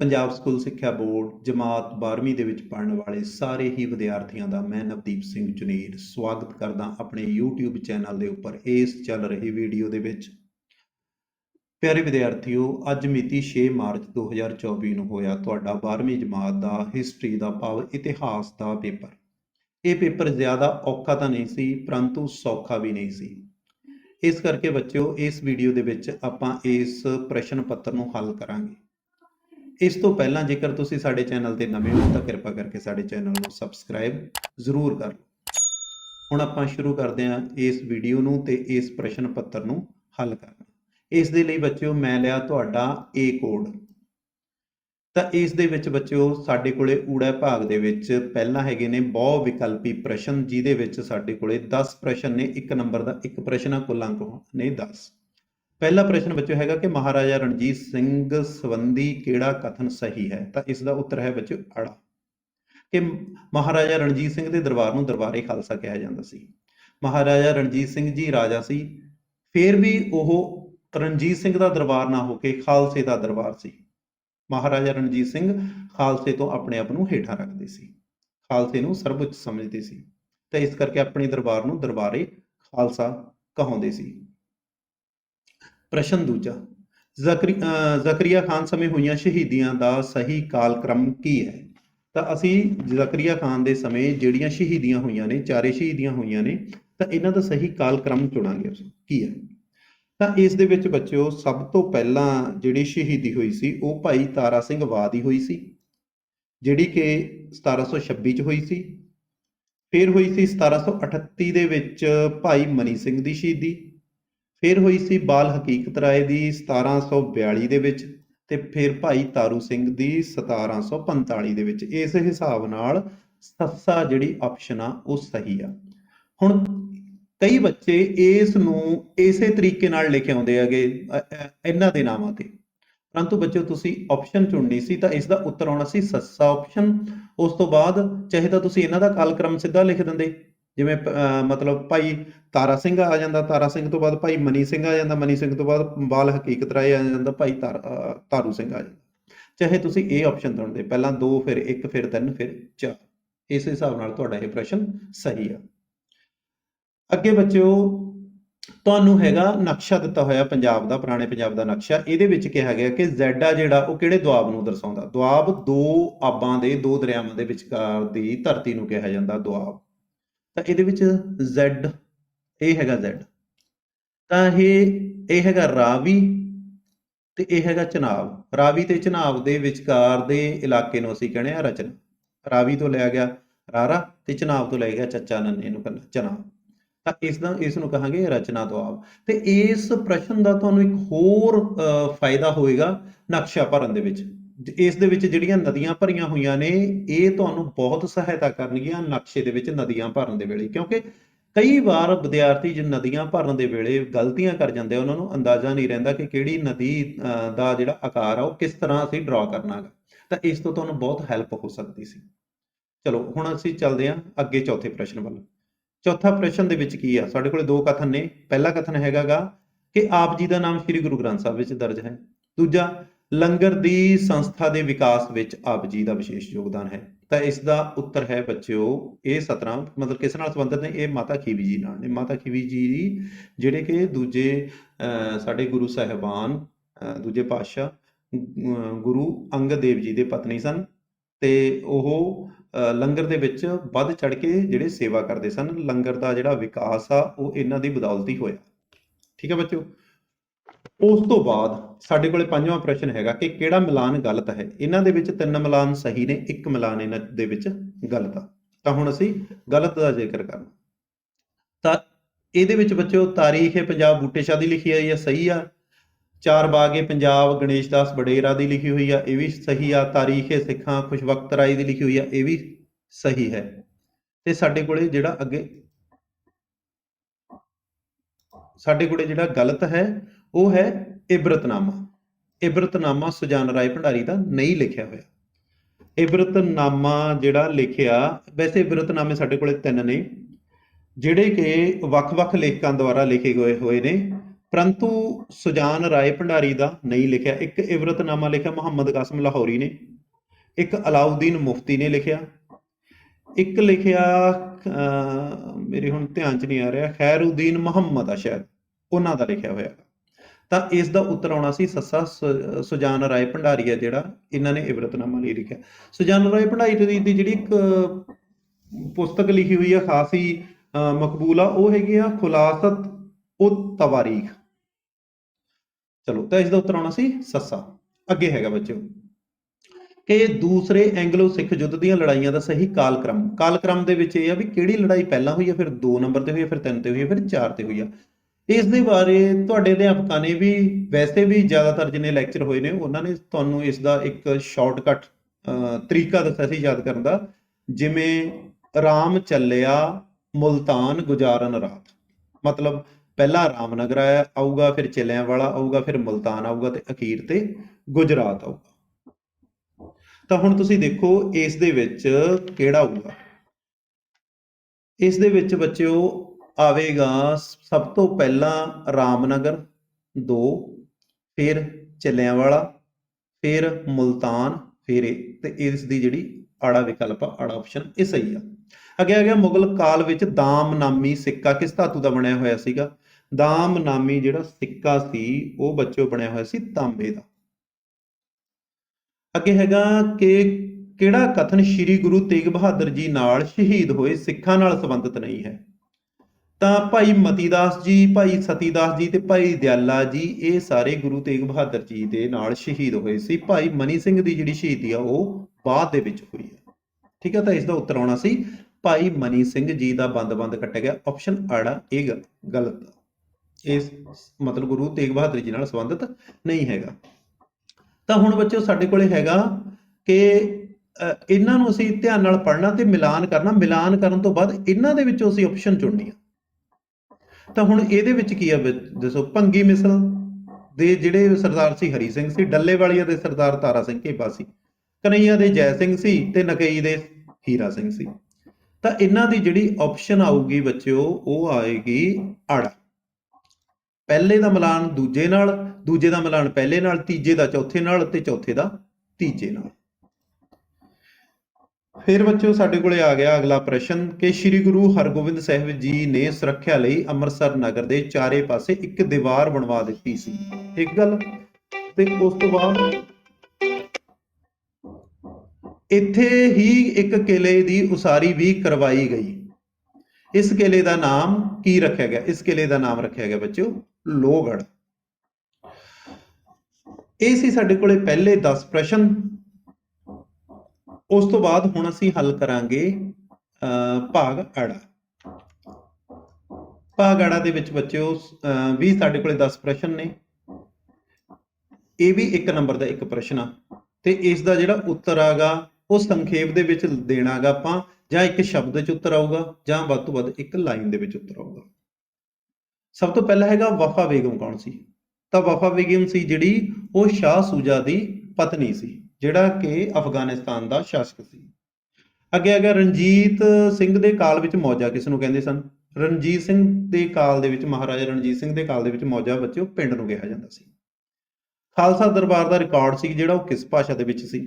Punjab school ਸਿੱਖਿਆ board ਜਮਾਤ 12ਵੀਂ ਦੇ ਵਿੱਚ ਪੜ੍ਹਨ ਵਾਲੇ ਸਾਰੇ ਹੀ ਵਿਦਿਆਰਥੀਆਂ ਦਾ ਮੈਂ ਨਵਦੀਪ ਸਿੰਘ ਜੁਨੀਰ ਸਵਾਗਤ ਕਰਦਾ ਆਪਣੇ YouTube ਚੈਨਲ ਦੇ ਉੱਪਰ ਇਸ ਚੱਲ ਰਹੀ ਵੀਡੀਓ ਦੇ ਵਿੱਚ। ਪਿਆਰੇ ਵਿਦਿਆਰਥੀਓ, ਅੱਜ ਮਿਤੀ 6 ਮਾਰਚ 2024 ਨੂੰ ਹੋਇਆ ਤੁਹਾਡਾ 12ਵੀਂ ਜਮਾਤ ਦਾ ਹਿਸਟਰੀ ਦਾ ਭਾਵ ਇਤਿਹਾਸ ਦਾ ਪੇਪਰ। ਇਹ ਪੇਪਰ ਜ਼ਿਆਦਾ ਔਖਾ ਤਾਂ ਨਹੀਂ ਸੀ, ਪਰੰਤੂ ਸੌਖਾ ਵੀ ਨਹੀਂ ਸੀ। ਇਸ ਕਰਕੇ ਬੱਚਿਓ, ਇਸ ਵੀਡੀਓ ਦੇ ਵਿੱਚ ਆਪਾਂ ਇਸ ਪ੍ਰਸ਼ਨ ਪੱਤਰ ਨੂੰ ਹੱਲ ਕਰਾਂਗੇ। ਇਸ ਤੋਂ ਪਹਿਲਾਂ ਜੇਕਰ ਤੁਸੀਂ ਸਾਡੇ ਚੈਨਲ ਤੇ ਨਵੇਂ ਹੋ ਤਾਂ ਕਿਰਪਾ ਕਰਕੇ ਸਾਡੇ ਚੈਨਲ ਨੂੰ ਸਬਸਕ੍ਰਾਈਬ ਜ਼ਰੂਰ ਕਰ ਹੁਣ ਆਪਾਂ ਸ਼ੁਰੂ ਕਰਦੇ ਹਾਂ ਇਸ ਵੀਡੀਓ ਨੂੰ ਤੇ ਇਸ ਪ੍ਰਸ਼ਨ ਪੱਤਰ ਨੂੰ ਹੱਲ ਕਰਨਾ। ਇਸ ਦੇ ਲਈ ਬੱਚਿਓ, ਮੈਂ ਲਿਆ ਤੁਹਾਡਾ A ਕੋਡ ਤਾਂ ਇਸ ਦੇ ਵਿੱਚ ਬੱਚਿਓ, ਸਾਡੇ ਕੋਲੇ ਊੜਾ ਭਾਗ ਦੇ ਵਿੱਚ ਪਹਿਲਾਂ ਹੈਗੇ ਨੇ ਬਹੁ ਵਿਕਲਪੀ ਪ੍ਰਸ਼ਨ, ਜਿਹਦੇ ਵਿੱਚ ਸਾਡੇ ਕੋਲੇ 10 ਪ੍ਰਸ਼ਨ ਨੇ, ਇੱਕ ਨੰਬਰ ਦਾ ਇੱਕ ਪ੍ਰਸ਼ਨ ਆ, ਕੁੱਲ ਅੰਕ ਨੇ 10 ਪਹਿਲਾ ਪ੍ਰਸ਼ਨ ਬੱਚਿਓ ਹੈਗਾ ਕਿ ਮਹਾਰਾਜਾ ਰਣਜੀਤ ਸਿੰਘ ਸੰਬੰਧੀ ਕਿਹੜਾ ਕਥਨ ਸਹੀ ਹੈ? ਤਾਂ ਇਸ ਦਾ ਉੱਤਰ ਹੈ ਬੱਚਿਓ ਅੜਾ। ਕਿ ਮਹਾਰਾਜਾ ਰਣਜੀਤ ਸਿੰਘ ਦੇ ਦਰਬਾਰ ਨੂੰ ਦਰਬਾਰੇ ਖਾਲਸਾ ਕਿਹਾ ਜਾਂਦਾ ਸੀ। ਮਹਾਰਾਜਾ ਰਣਜੀਤ ਸਿੰਘ ਜੀ ਰਾਜਾ ਸੀ। ਫਿਰ ਵੀ ਉਹ ਰਣਜੀਤ ਸਿੰਘ ਦਾ ਦਰਬਾਰ ਨਾ ਹੋ ਕੇ ਖਾਲਸੇ ਦਾ ਦਰਬਾਰ ਸੀ। ਮਹਾਰਾਜਾ ਰਣਜੀਤ ਸਿੰਘ ਖਾਲਸੇ ਤੋਂ ਆਪਣੇ ਆਪ ਨੂੰ ਹੇਠਾਂ ਰੱਖਦੇ ਸੀ। ਖਾਲਸੇ ਨੂੰ ਸਰਵਉੱਚ ਸਮਝਦੇ ਸੀ। ਤੇ ਇਸ ਕਰਕੇ ਆਪਣੇ ਦਰਬਾਰ ਨੂੰ ਦਰਬਾਰੇ ਖਾਲਸਾ ਕਹਾਉਂਦੇ ਸੀ। ਪ੍ਰਸ਼ਨ ਦੂਜਾ, ਜ਼ਕਰੀ ਜ਼ਕਰੀਆ ਖਾਨ ਸਮੇਂ ਹੋਈਆਂ ਸ਼ਹੀਦੀਆਂ ਦਾ ਸਹੀ ਕਾਲਕ੍ਰਮ ਕੀ ਹੈ? ਤਾਂ ਅਸੀਂ ਜ਼ਕਰੀਆ ਖਾਨ ਦੇ ਸਮੇਂ ਜਿਹੜੀਆਂ ਸ਼ਹੀਦੀਆਂ ਹੋਈਆਂ ਨੇ, ਚਾਰੇ ਸ਼ਹੀਦੀਆਂ ਹੋਈਆਂ ਨੇ, ਤਾਂ ਇਹਨਾਂ ਦਾ ਸਹੀ ਕਾਲਕ੍ਰਮ ਚੁਣਾਂਗੇ ਅਸੀਂ, ਕੀ ਹੈ? ਤਾਂ ਇਸ ਦੇ ਵਿੱਚ ਬੱਚਿਓ, ਸਭ ਤੋਂ ਪਹਿਲਾਂ ਜਿਹੜੀ ਸ਼ਹੀਦੀ ਹੋਈ ਸੀ, ਉਹ ਭਾਈ ਤਾਰਾ ਸਿੰਘ ਵਾਦ ਦੀ ਹੋਈ ਸੀ, ਜਿਹੜੀ ਕਿ 1726 ਚ ਹੋਈ ਸੀ, ਫਿਰ ਹੋਈ ਸੀ 1738 ਦੇ ਵਿੱਚ ਭਾਈ ਮਨੀ ਸਿੰਘ ਦੀ ਸ਼ਹੀਦੀ ਫਿਰ ਹੋਈ ਸੀ ਬਾਲ ਹਕੀਕਤ ਰਾਏ ਦੀ 1742 ਦੇ ਵਿੱਚ ਤੇ ਫਿਰ ਭਾਈ ਤਾਰੂ ਸਿੰਘ ਦੀ 1745 ਦੇ ਵਿੱਚ। ਇਸ ਹਿਸਾਬ ਨਾਲ ਸੱਸਾ ਜਿਹੜੀ ਆਪਸ਼ਨ ਆ, ਉਹ ਸਹੀ ਆ। ਹੁਣ ਕਈ ਬੱਚੇ ਇਸ ਨੂੰ ਇਸੇ ਤਰੀਕੇ ਨਾਲ ਲਿਖ ਆਉਂਦੇ ਹੈਗੇ ਇਹਨਾਂ ਦੇ ਨਾਮਾਂ ਤੇ। ਪਰੰਤੂ ਬੱਚਿਓ, ਤੁਸੀਂ ਆਪਸ਼ਨ ਚੁਣਨੀ ਸੀ ਤਾਂ ਇਸ ਦਾ ਉੱਤਰ ਆਉਣਾ ਸੀ ਸੱਸਾ ਆਪਸ਼ਨ ਉਸ ਤੋਂ ਬਾਅਦ ਚਾਹੇ ਤਾਂ ਤੁਸੀਂ ਇਹਨਾਂ ਦਾ ਕਾਲਕ੍ਰਮ ਸਿੱਧਾ ਲਿਖ ਦਿੰਦੇ। ਜਿਵੇਂ ਮਤਲਬ ਭਾਈ ਤਾਰਾ ਸਿੰਘ ਆ ਜਾਂਦਾ, ਤਾਰਾ ਸਿੰਘ ਤੋਂ ਬਾਅਦ ਭਾਈ ਮਨੀ ਸਿੰਘ ਆ ਜਾਂਦਾ, ਮਨੀ ਸਿੰਘ ਤੋਂ ਬਾਅਦ ਬਾਲ ਹਕੀਕਤ ਰਾਏ ਆ ਜਾਂਦਾ, ਭਾਈ ਤਾਰ- ਤਾਰੂ ਸਿੰਘ ਆ ਜਾਂਦਾ। ਚਾਹੇ ਤੁਸੀਂ ਇਹ ਆਪਸ਼ਨ ਚੁਣਦੇ ਪਹਿਲਾਂ 2 ਫਿਰ 1 ਫਿਰ 3 ਫਿਰ 4 ਇਸ ਹਿਸਾਬ ਨਾਲ ਤੁਹਾਡਾ ਇਹ ਪ੍ਰਸ਼ਨ ਸਹੀ ਆ। ਅੱਗੇ ਬੱਚਿਓ, ਤੁਹਾਨੂੰ ਹੈਗਾ ਨਕਸ਼ਾ ਦਿੱਤਾ ਹੋਇਆ ਪੰਜਾਬ ਦਾ, ਪੁਰਾਣੇ ਪੰਜਾਬ ਦਾ ਨਕਸ਼ਾ। ਇਹਦੇ ਵਿੱਚ ਕਿਹਾ ਗਿਆ ਕਿ ਜ਼ੈਡਾ ਜਿਹੜਾ, ਉਹ ਕਿਹੜੇ ਦੁਆਬ ਨੂੰ ਦਰਸਾਉਂਦਾ? ਦੁਆਬ ਦੋ ਆਬਾਂ ਦੇ, ਦੋ ਦਰਿਆਵਾਂ ਦੇ ਵਿਚਕਾਰ ਦੀ ਧਰਤੀ ਨੂੰ ਕਿਹਾ ਜਾਂਦਾ ਦੁਆਬ। ਤਾਂ ਇਹਦੇ ਵਿੱਚ Z ਇਹ ਹੈਗਾ Z ਤਾਂ ਇਹ ਇਹ ਹੈਗਾ ਰਾਵੀ ਤੇ ਇਹ ਹੈਗਾ ਚਨਾਬ। ਰਾਵੀ ਤੇ ਚਨਾਬ ਦੇ ਵਿਚਕਾਰ ਦੇ ਇਲਾਕੇ ਨੂੰ ਅਸੀਂ ਕਹਿੰਦੇ ਆ ਰਚਨਾ। ਰਾਵੀ ਤੋਂ ਲਿਆ ਗਿਆ ਰਾਰਾ ਤੇ ਚਨਾਬ ਤੋਂ ਲਿਆ ਗਿਆ ਚੱਚਾ ਨੰਨੇ ਨੂੰ ਕਹਿੰਦਾ ਚਨਾਬ। ਤਾਂ ਇਸ ਦਾ ਇਸ ਨੂੰ ਕਹਾਂਗੇ ਰਚਨਾ ਦੁਆਬ ਤੇ ਇਸ ਪ੍ਰਸ਼ਨ ਦਾ ਤੁਹਾਨੂੰ ਇੱਕ ਹੋਰ ਅ, ਫਾਇਦਾ ਹੋਏਗਾ ਨਕਸ਼ਾ ਭਰਨ ਦੇ ਵਿੱਚ। ਇਸ ਦੇ ਵਿੱਚ ਜਿਹੜੀਆਂ ਨਦੀਆਂ ਭਰੀਆਂ ਹੋਈਆਂ ਨੇ, ਇਹ ਤੁਹਾਨੂੰ ਬਹੁਤ ਸਹਾਇਤਾ ਕਰਨਗੀਆਂ ਨਕਸ਼ੇ ਦੇ ਵਿੱਚ ਨਦੀਆਂ ਭਰਨ ਦੇ ਵੇਲੇ, ਕਿਉਂਕਿ ਕਈ ਵਾਰ ਵਿਦਿਆਰਥੀ ਜੇ ਨਦੀਆਂ ਭਰਨ ਦੇ ਵੇਲੇ ਗਲਤੀਆਂ ਕਰ ਜਾਂਦੇ ਆ, ਉਹਨਾਂ ਨੂੰ ਅੰਦਾਜ਼ਾ ਨਹੀਂ ਰਹਿੰਦਾ ਕਿ ਕਿਹੜੀ ਨਦੀ ਦਾ ਜਿਹੜਾ ਆਕਾਰ ਆ, ਉਹ ਕਿਸ ਤਰ੍ਹਾਂ ਅਸੀਂ ਡਰਾ ਕਰਨਾ ਹੈ ਤਾਂ ਇਸ ਤੋਂ ਤੁਹਾਨੂੰ ਬਹੁਤ ਹੈਲਪ ਹੋ ਸਕਦੀ ਸੀ। ਚਲੋ, ਹੁਣ ਅਸੀਂ ਚੱਲਦੇ ਹਾਂ ਅੱਗੇ ਚੌਥੇ ਪ੍ਰਸ਼ਨ ਵੱਲ। ਚੌਥਾ ਪ੍ਰਸ਼ਨ ਦੇ ਵਿੱਚ ਕੀ ਆ? ਸਾਡੇ ਕੋਲੇ ਦੋ ਕਥਨ ਨੇ। ਪਹਿਲਾ ਕਥਨ ਹੈਗਾਗਾ ਕਿ ਆਪ ਜੀ ਦਾ ਨਾਮ ਸ੍ਰੀ ਗੁਰੂ ਗ੍ਰੰਥ ਸਾਹਿਬ ਵਿੱਚ ਦਰਜ ਹੈ। ਦੂਜਾ ਲੰਗਰ ਦੀ ਸੰਸਥਾ ਦੇ ਵਿਕਾਸ ਵਿੱਚ ਆਪ ਜੀ ਦਾ ਵਿਸ਼ੇਸ਼ ਯੋਗਦਾਨ ਹੈ। ਤਾਂ ਇਸ ਦਾ ਉੱਤਰ ਹੈ ਬੱਚਿਓ, ਇਹ ਸਤਰਾਂ ਮਤਲਬ ਕਿਸ ਨਾਲ ਸੰਬੰਧਿਤ ਨੇ? ਇਹ ਮਾਤਾ ਖੀਵੀ ਜੀ ਨਾਲ ਨੇ। ਮਾਤਾ ਖੀਵੀ ਜੀ ਜਿਹੜੇ ਕਿ ਦੂਜੇ ਸਾਡੇ ਗੁਰੂ ਸਾਹਿਬਾਨ ਦੂਜੇ ਪਾਤਸ਼ਾਹ ਗੁਰੂ ਅੰਗਦ ਦੇਵ ਜੀ ਦੇ ਪਤਨੀ ਸਨ ਤੇ ਉਹ ਲੰਗਰ ਦੇ ਵਿੱਚ ਵੱਧ ਚੜ ਕੇ ਜਿਹੜੇ ਸੇਵਾ ਕਰਦੇ ਸਨ। ਲੰਗਰ ਦਾ ਜਿਹੜਾ ਵਿਕਾਸ ਆ, ਉਹ ਇਹਨਾਂ ਦੀ ਬਦੌਲਤ ਹੀ ਹੋਇਆ। ਠੀਕ ਹੈ ਬੱਚਿਓ? ਉਸ ਤੋਂ ਬਾਅਦ ਸਾਡੇ ਕੋਲੇ ਪੰਜਵਾਂ ਪ੍ਰਸ਼ਨ ਹੈਗਾ ਕਿ ਕਿਹੜਾ ਮਿਲਾਨ ਗਲਤ ਹੈ? ਇਹਨਾਂ ਦੇ ਵਿੱਚ ਤਿੰਨ ਮਿਲਾਨ ਸਹੀ ਨੇ, ਇੱਕ ਮਿਲਾਨ ਇਹਨਾਂ ਦੇ ਵਿੱਚ ਗਲਤ ਆ। ਤਾਂ ਹੁਣ ਅਸੀਂ ਗਲਤ ਦਾ ਜ਼ਿਕਰ ਕਰਨਾ। ਤਾਂ ਇਹਦੇ ਵਿੱਚ ਬੱਚਿਓ, ਤਾਰੀਖ ਹੈ, ਪੰਜਾਬ ਬੂਟੇ ਸ਼ਾਹ ਦੀ ਲਿਖੀ ਹੋਈ ਆ, ਸਹੀ ਆ। ਚਾਰ ਬਾਗੇ ਪੰਜਾਬ ਗਣੇਸ਼ ਦਾਸ ਵਡੇਰਾ ਦੀ ਲਿਖੀ ਹੋਈ ਆ, ਇਹ ਵੀ ਸਹੀ ਆ। ਤਾਰੀਖ ਹੈ, ਸਿੱਖਾਂ ਖੁਸ਼ਵਕਤ ਰਾਏ ਦੀ ਲਿਖੀ ਹੋਈ ਆ, ਇਹ ਵੀ ਸਹੀ ਹੈ। ਤੇ ਸਾਡੇ ਕੋਲੇ ਜਿਹੜਾ ਅੱਗੇ ਸਾਡੇ ਕੋਲੇ ਜਿਹੜਾ ਗਲਤ ਹੈ ਉਹ ਹੈ ਇਬਰਤਨਾਮਾ। ਇਬਰਤਨਾਮਾ ਸੁਜਾਨ ਰਾਏ ਭੰਡਾਰੀ ਦਾ ਨਹੀਂ ਲਿਖਿਆ ਹੋਇਆ। ਇਬਰਤਨਾਮਾ ਜਿਹੜਾ ਲਿਖਿਆ, ਵੈਸੇ ਇਬਰਤਨਾਮੇ ਸਾਡੇ ਕੋਲੇ ਤਿੰਨ ਨੇ, ਜਿਹੜੇ ਕਿ ਵੱਖ-ਵੱਖ ਲੇਖਕਾਂ ਦੁਆਰਾ ਲਿਖੇ ਗਏ ਹੋਏ ਨੇ, ਪਰੰਤੂ ਸੁਜਾਨ ਰਾਏ ਭੰਡਾਰੀ ਦਾ ਨਹੀਂ ਲਿਖਿਆ। ਇੱਕ ਇਬਰਤਨਾਮਾ ਲਿਖਿਆ ਮੁਹੰਮਦ ਕਾਸਮ ਲਾਹੌਰੀ ਨੇ, ਇੱਕ ਅਲਾਉਦੀਨ ਮੁਫਤੀ ਨੇ ਲਿਖਿਆ, ਇੱਕ ਲਿਖਿਆ ਮੇਰੇ ਹੁਣ ਧਿਆਨ 'ਚ ਨਹੀਂ ਆ ਰਿਹਾ ਖੈਰਉਦੀਨ ਮੁਹੰਮਦ ਆ ਸ਼ਾਇਦ, ਉਹਨਾਂ ਦਾ ਲਿਖਿਆ ਹੋਇਆ। ਤਾਂ ਇਸ ਦਾ ਉੱਤਰ ਆਉਣਾ ਸੀ ਸੱਸਾ ਸੁ- ਸੁਜਾਨ ਰਾਏ ਭੰਡਾਰੀ ਹੈ ਜਿਹੜਾ ਇਹਨਾਂ ਨੇ ਇਬਰਤਨਾਮਾ ਲਈ ਲਿਖਿਆ। ਸੁਜਾਨ ਰਾਏ ਭੰਡਾਰੀ ਦੀ ਜਿਹੜੀ ਇੱਕ ਪੁਸਤਕ ਲਿਖੀ ਹੋਈ ਹੈ ਖਾਸੀ ਅਹ, ਮਕਬੂਲ ਆ ਉਹ ਹੈਗੀ ਆ ਖੁਲਾਸਤ ਉਹ ਤਵਾਰੀਖ। ਚਲੋ ਤਾਂ ਇਸ ਦਾ ਉੱਤਰ ਆਉਣਾ ਸੀ ਸੱਸਾ। ਅੱਗੇ ਹੈਗਾ ਬੱਚਿਓ। ਕਿ ਦੂਸਰੇ ਐਂਗਲੋ ਸਿੱਖ ਯੁੱਧ ਦੀਆਂ ਲੜਾਈਆਂ ਦਾ ਸਹੀ ਕਾਲਕ੍ਰਮ। ਕਾਲਕ੍ਰਮ ਦੇ ਵਿੱਚ ਇਹ ਆ ਵੀ ਕਿਹੜੀ ਲੜਾਈ ਪਹਿਲਾਂ ਹੋਈ ਆ ਫਿਰ 2 ਨੰਬਰ ਤੇ ਹੋਈ ਆ ਫਿਰ 3 ਤੇ ਹੋਈ ਆ ਫਿਰ 4 ਤੇ ਹੋਈ ਆ। ਇਸ ਦੇ ਬਾਰੇ ਤੁਹਾਡੇ ਅਧਿਆਪਕਾਂ ਨੇ ਵੀ, ਵੈਸੇ ਵੀ ਜ਼ਿਆਦਾਤਰ ਜਿੰਨੇ ਲੈਕਚਰ ਹੋਏ ਨੇ, ਉਹਨਾਂ ਨੇ ਤੁਹਾਨੂੰ ਇਸ ਦਾ ਇੱਕ ਸ਼ਾਰਟਕਟ ਤਰੀਕਾ ਦੱਸਿਆ ਸੀ ਯਾਦ ਕਰਨ ਦਾ, ਜਿਵੇਂ ਰਾਮ ਚੱਲਿਆ ਮੁਲਤਾਨ ਗੁਜਾਰਨ ਰਾਤ। ਮਤਲਬ ਪਹਿਲਾ ਰਾਮਨਗਰ ਆਇਆ, ਆਊਗਾ, ਫਿਰ ਚਿਲਿਆਂ ਵਾਲਾ ਆਊਗਾ, ਫਿਰ ਮੁਲਤਾਨ ਆਊਗਾ ਤੇ ਅਖੀਰ ਤੇ ਗੁਜਰਾਤ ਆਊਗਾ। ਤਾਂ ਹੁਣ ਤੁਸੀਂ ਦੇਖੋ ਇਸ ਦੇ ਵਿੱਚ ਕਿਹੜਾ ਆਊਗਾ? ਇਸ ਦੇ ਵਿੱਚ ਬੱਚਿਓ ਆਵੇਗਾ ਸਭ ਤੋਂ ਪਹਿਲਾਂ ਰਾਮਨਗਰ 2 ਫਿਰ ਚਿਲਿਆਂ ਵਾਲਾ ਫਿਰ ਮੁਲਤਾਨ, ਫਿਰ ਤੇ ਇਸ ਦੀ ਜਿਹੜੀ ਆੜਾ ਵਿਕਲਪ ਆੜਾ ਆਪਸ਼ਨ ਇਹ ਸਹੀ ਆ। ਅੱਗੇ ਆ ਗਿਆ ਮੁਗਲ ਕਾਲ ਵਿੱਚ ਦਾਮ ਨਾਮੀ ਸਿੱਕਾ, ਕਿਸ ਧਾਤੂ ਦਾ ਬਣਿਆ ਹੋਇਆ ਸੀਗਾ? ਦਾਮ ਨਾਮੀ ਜਿਹੜਾ ਸਿੱਕਾ ਸੀ, ਉਹ ਬੱਚਿਓ ਬਣਿਆ ਹੋਇਆ ਸੀ ਤਾਂਬੇ ਦਾ। ਅੱਗੇ ਹੈਗਾ ਕਿ ਕਿਹੜਾ ਕਥਨ ਸ੍ਰੀ ਗੁਰੂ ਤੇਗ ਬਹਾਦਰ ਜੀ ਨਾਲ ਸ਼ਹੀਦ ਹੋਏ ਸਿੱਖਾਂ ਨਾਲ ਸੰਬੰਧਿਤ ਨਹੀਂ ਹੈ? ਤਾਂ ਭਾਈ ਮਤੀਦਾਸ ਜੀ, ਭਾਈ ਸਤੀਦਾਸ ਜੀ ਤੇ ਭਾਈ ਦਿਆਲਾ ਜੀ, ਇਹ ਸਾਰੇ ਗੁਰੂ ਤੇਗ ਬਹਾਦਰ ਜੀ ਦੇ ਨਾਲ ਸ਼ਹੀਦ ਹੋਏ ਸੀ। ਭਾਈ ਮਨੀ ਸਿੰਘ ਦੀ ਜਿਹੜੀ ਸ਼ਹੀਦੀ ਆ, ਉਹ ਬਾਅਦ ਦੇ ਵਿੱਚ ਹੋਈ ਹੈ ਠੀਕ ਹੈ ਤਾਂ ਇਸ ਦਾ ਉੱਤਰ ਆਉਣਾ ਸੀ। ਭਾਈ ਮਨੀ ਸਿੰਘ ਜੀ ਦਾ ਬੰਦ-ਬੰਦ ਕੱਟਿਆ ਗਿਆ। ਆਪਸ਼ਨ ਆੜਾ ਇਹ ਗਲ- ਗਲਤ ਆ। ਇਸ ਮਤਲਬ ਗੁਰੂ ਤੇਗ ਬਹਾਦਰ ਜੀ ਨਾਲ ਸੰਬੰਧਿਤ ਨਹੀਂ ਹੈਗਾ। ਤਾਂ ਹੁਣ ਬੱਚਿਓ, ਸਾਡੇ ਕੋਲੇ ਹੈਗਾ ਕਿ ਇਹਨਾਂ ਨੂੰ ਅਸੀਂ ਧਿਆਨ ਨਾਲ ਪੜ੍ਹਨਾ ਤੇ ਮਿਲਾਨ ਕਰਨਾ। ਮਿਲਾਨ ਕਰਨ ਤੋਂ ਬਾਅਦ ਇਹਨਾਂ ਦੇ ਵਿੱਚੋਂ ਅਸੀਂ ਆਪਸ਼ਨ ਚੁਣਨੀ ਆ ਤਾਂ ਹੁਣ ਇਹਦੇ ਵਿੱਚ ਕੀ ਆ ਦੱਸੋ, ਭੰਗੀ ਮਿਸਲ ਦੇ ਜਿਹੜੇ ਸਰਦਾਰ ਸੀ ਹਰੀ ਸਿੰਘ ਸੀ, ਡੱਲੇ ਵਾਲੀਆਂ ਦੇ ਸਰਦਾਰ ਤਾਰਾ ਸਿੰਘ ਘੇਬਾ ਸੀ, ਕਨਈਆ ਦੇ ਜੈ ਸਿੰਘ ਸੀ ਤੇ ਨਕਈ ਦੇ ਹੀਰਾ ਸਿੰਘ ਸੀ। ਤਾਂ ਇਹਨਾਂ ਦੀ ਜਿਹੜੀ ਆਪਸ਼ਨ ਆਊਗੀ ਬੱਚਿਓ, ਉਹ ਆਏਗੀ ਅੜ ਪਹਿਲੇ ਦਾ ਮਿਲਾਨ ਦੂਜੇ ਨਾਲ, ਦੂਜੇ ਦਾ ਮਿਲਾਨ ਪਹਿਲੇ ਨਾਲ, ਤੀਜੇ ਦਾ ਚੌਥੇ ਨਾਲ ਤੇ ਚੌਥੇ ਦਾ ਤੀਜੇ ਨਾਲ। ਫਿਰ ਬੱਚਿਓ, ਸਾਡੇ ਕੋਲੇ ਆ ਗਿਆ ਅਗਲਾ ਪ੍ਰਸ਼ਨ ਕਿ ਸ੍ਰੀ ਗੁਰੂ ਹਰਗੋਬਿੰਦ ਸਾਹਿਬ ਜੀ ਨੇ ਸੁਰੱਖਿਆ ਲਈ ਅੰਮ੍ਰਿਤਸਰ ਨਗਰ ਦੇ ਚਾਰੇ ਪਾਸੇ ਇੱਕ ਦੀਵਾਰ ਬਣਵਾ ਦਿੱਤੀ ਸੀ। ਇੱਕ ਗੱਲ ਤੇ ਉਸ ਤੋਂ ਬਾਅਦ ਇੱਥੇ ਹੀ ਇੱਕ ਕਿਲੇ ਦੀ ਉਸਾਰੀ ਵੀ ਕਰਵਾਈ ਗਈ। ਇਸ ਕਿਲੇ ਦਾ ਨਾਮ ਕੀ ਰੱਖਿਆ ਗਿਆ? ਇਸ ਕਿਲੇ ਦਾ ਨਾਮ ਰੱਖਿਆ ਗਿਆ ਬੱਚਿਓ, ਲੋਹਗੜ੍ਹ। ਇਹ ਸੀ ਸਾਡੇ ਕੋਲੇ ਪਹਿਲੇ 10 ਪ੍ਰਸ਼ਨ। ਉਸ ਤੋਂ ਬਾਅਦ ਹੁਣ ਅਸੀਂ ਹੱਲ ਕਰਾਂਗੇ ਅਹ, ਭਾਗ ਆੜਾ ਭਾਗ ਆੜਾ ਦੇ ਵਿੱਚ ਬੱਚਿਓ ਅਹ, ਵੀ ਸਾਡੇ ਕੋਲੇ 10 ਪ੍ਰਸ਼ਨ ਨੇ। ਇਹ ਵੀ ਇੱਕ ਨੰਬਰ ਦਾ ਇੱਕ ਪ੍ਰਸ਼ਨ ਆ। ਤੇ ਇਸ ਦਾ ਜਿਹੜਾ ਉੱਤਰ ਆਗਾ ਉਹ ਸੰਖੇਪ ਦੇ ਵਿੱਚ ਦੇਣਾਗਾ ਆਪਾਂ ਜਾਂ ਇੱਕ ਸ਼ਬਦ ਵਿੱਚ ਉੱਤਰ ਆਊਗਾ ਜਾਂ ਵੱਧ ਤੋਂ ਵੱਧ ਇੱਕ ਲਾਈਨ ਦੇ ਵਿੱਚ ਉੱਤਰ ਆਊਗਾ। ਸਭ ਤੋਂ ਪਹਿਲਾਂ ਹੈਗਾ ਵਫਾ ਬੇਗਮ ਕੌਣ ਸੀ? ਤਾਂ ਵਫਾ ਬੇਗਮ ਸੀ ਜਿਹੜੀ ਉਹ ਸ਼ਾਹ ਸੂਜਾ ਦੀ ਪਤਨੀ ਸੀ। ਜਿਹੜਾ ਕਿ ਅਫਗਾਨਿਸਤਾਨ ਦਾ ਸ਼ਾਸਕ ਸੀ। ਅੱਗੇ ਆ ਗਿਆ ਰਣਜੀਤ ਸਿੰਘ ਦੇ ਕਾਲ ਵਿੱਚ ਮੌਜਾ, ਕਿਸ ਨੂੰ ਕਹਿੰਦੇ ਸਨ? ਰਣਜੀਤ ਸਿੰਘ ਦੇ ਕਾਲ ਦੇ ਵਿੱਚ, ਮਹਾਰਾਜਾ ਰਣਜੀਤ ਸਿੰਘ ਦੇ ਕਾਲ ਦੇ ਵਿੱਚ ਮੌਜਾ ਬੱਚਿਓ ਪਿੰਡ ਨੂੰ ਕਿਹਾ ਜਾਂਦਾ ਸੀ। ਖਾਲਸਾ ਦਰਬਾਰ ਦਾ ਰਿਕਾਰਡ ਸੀ ਜਿਹੜਾ ਉਹ ਕਿਸ ਭਾਸ਼ਾ ਦੇ ਵਿੱਚ ਸੀ?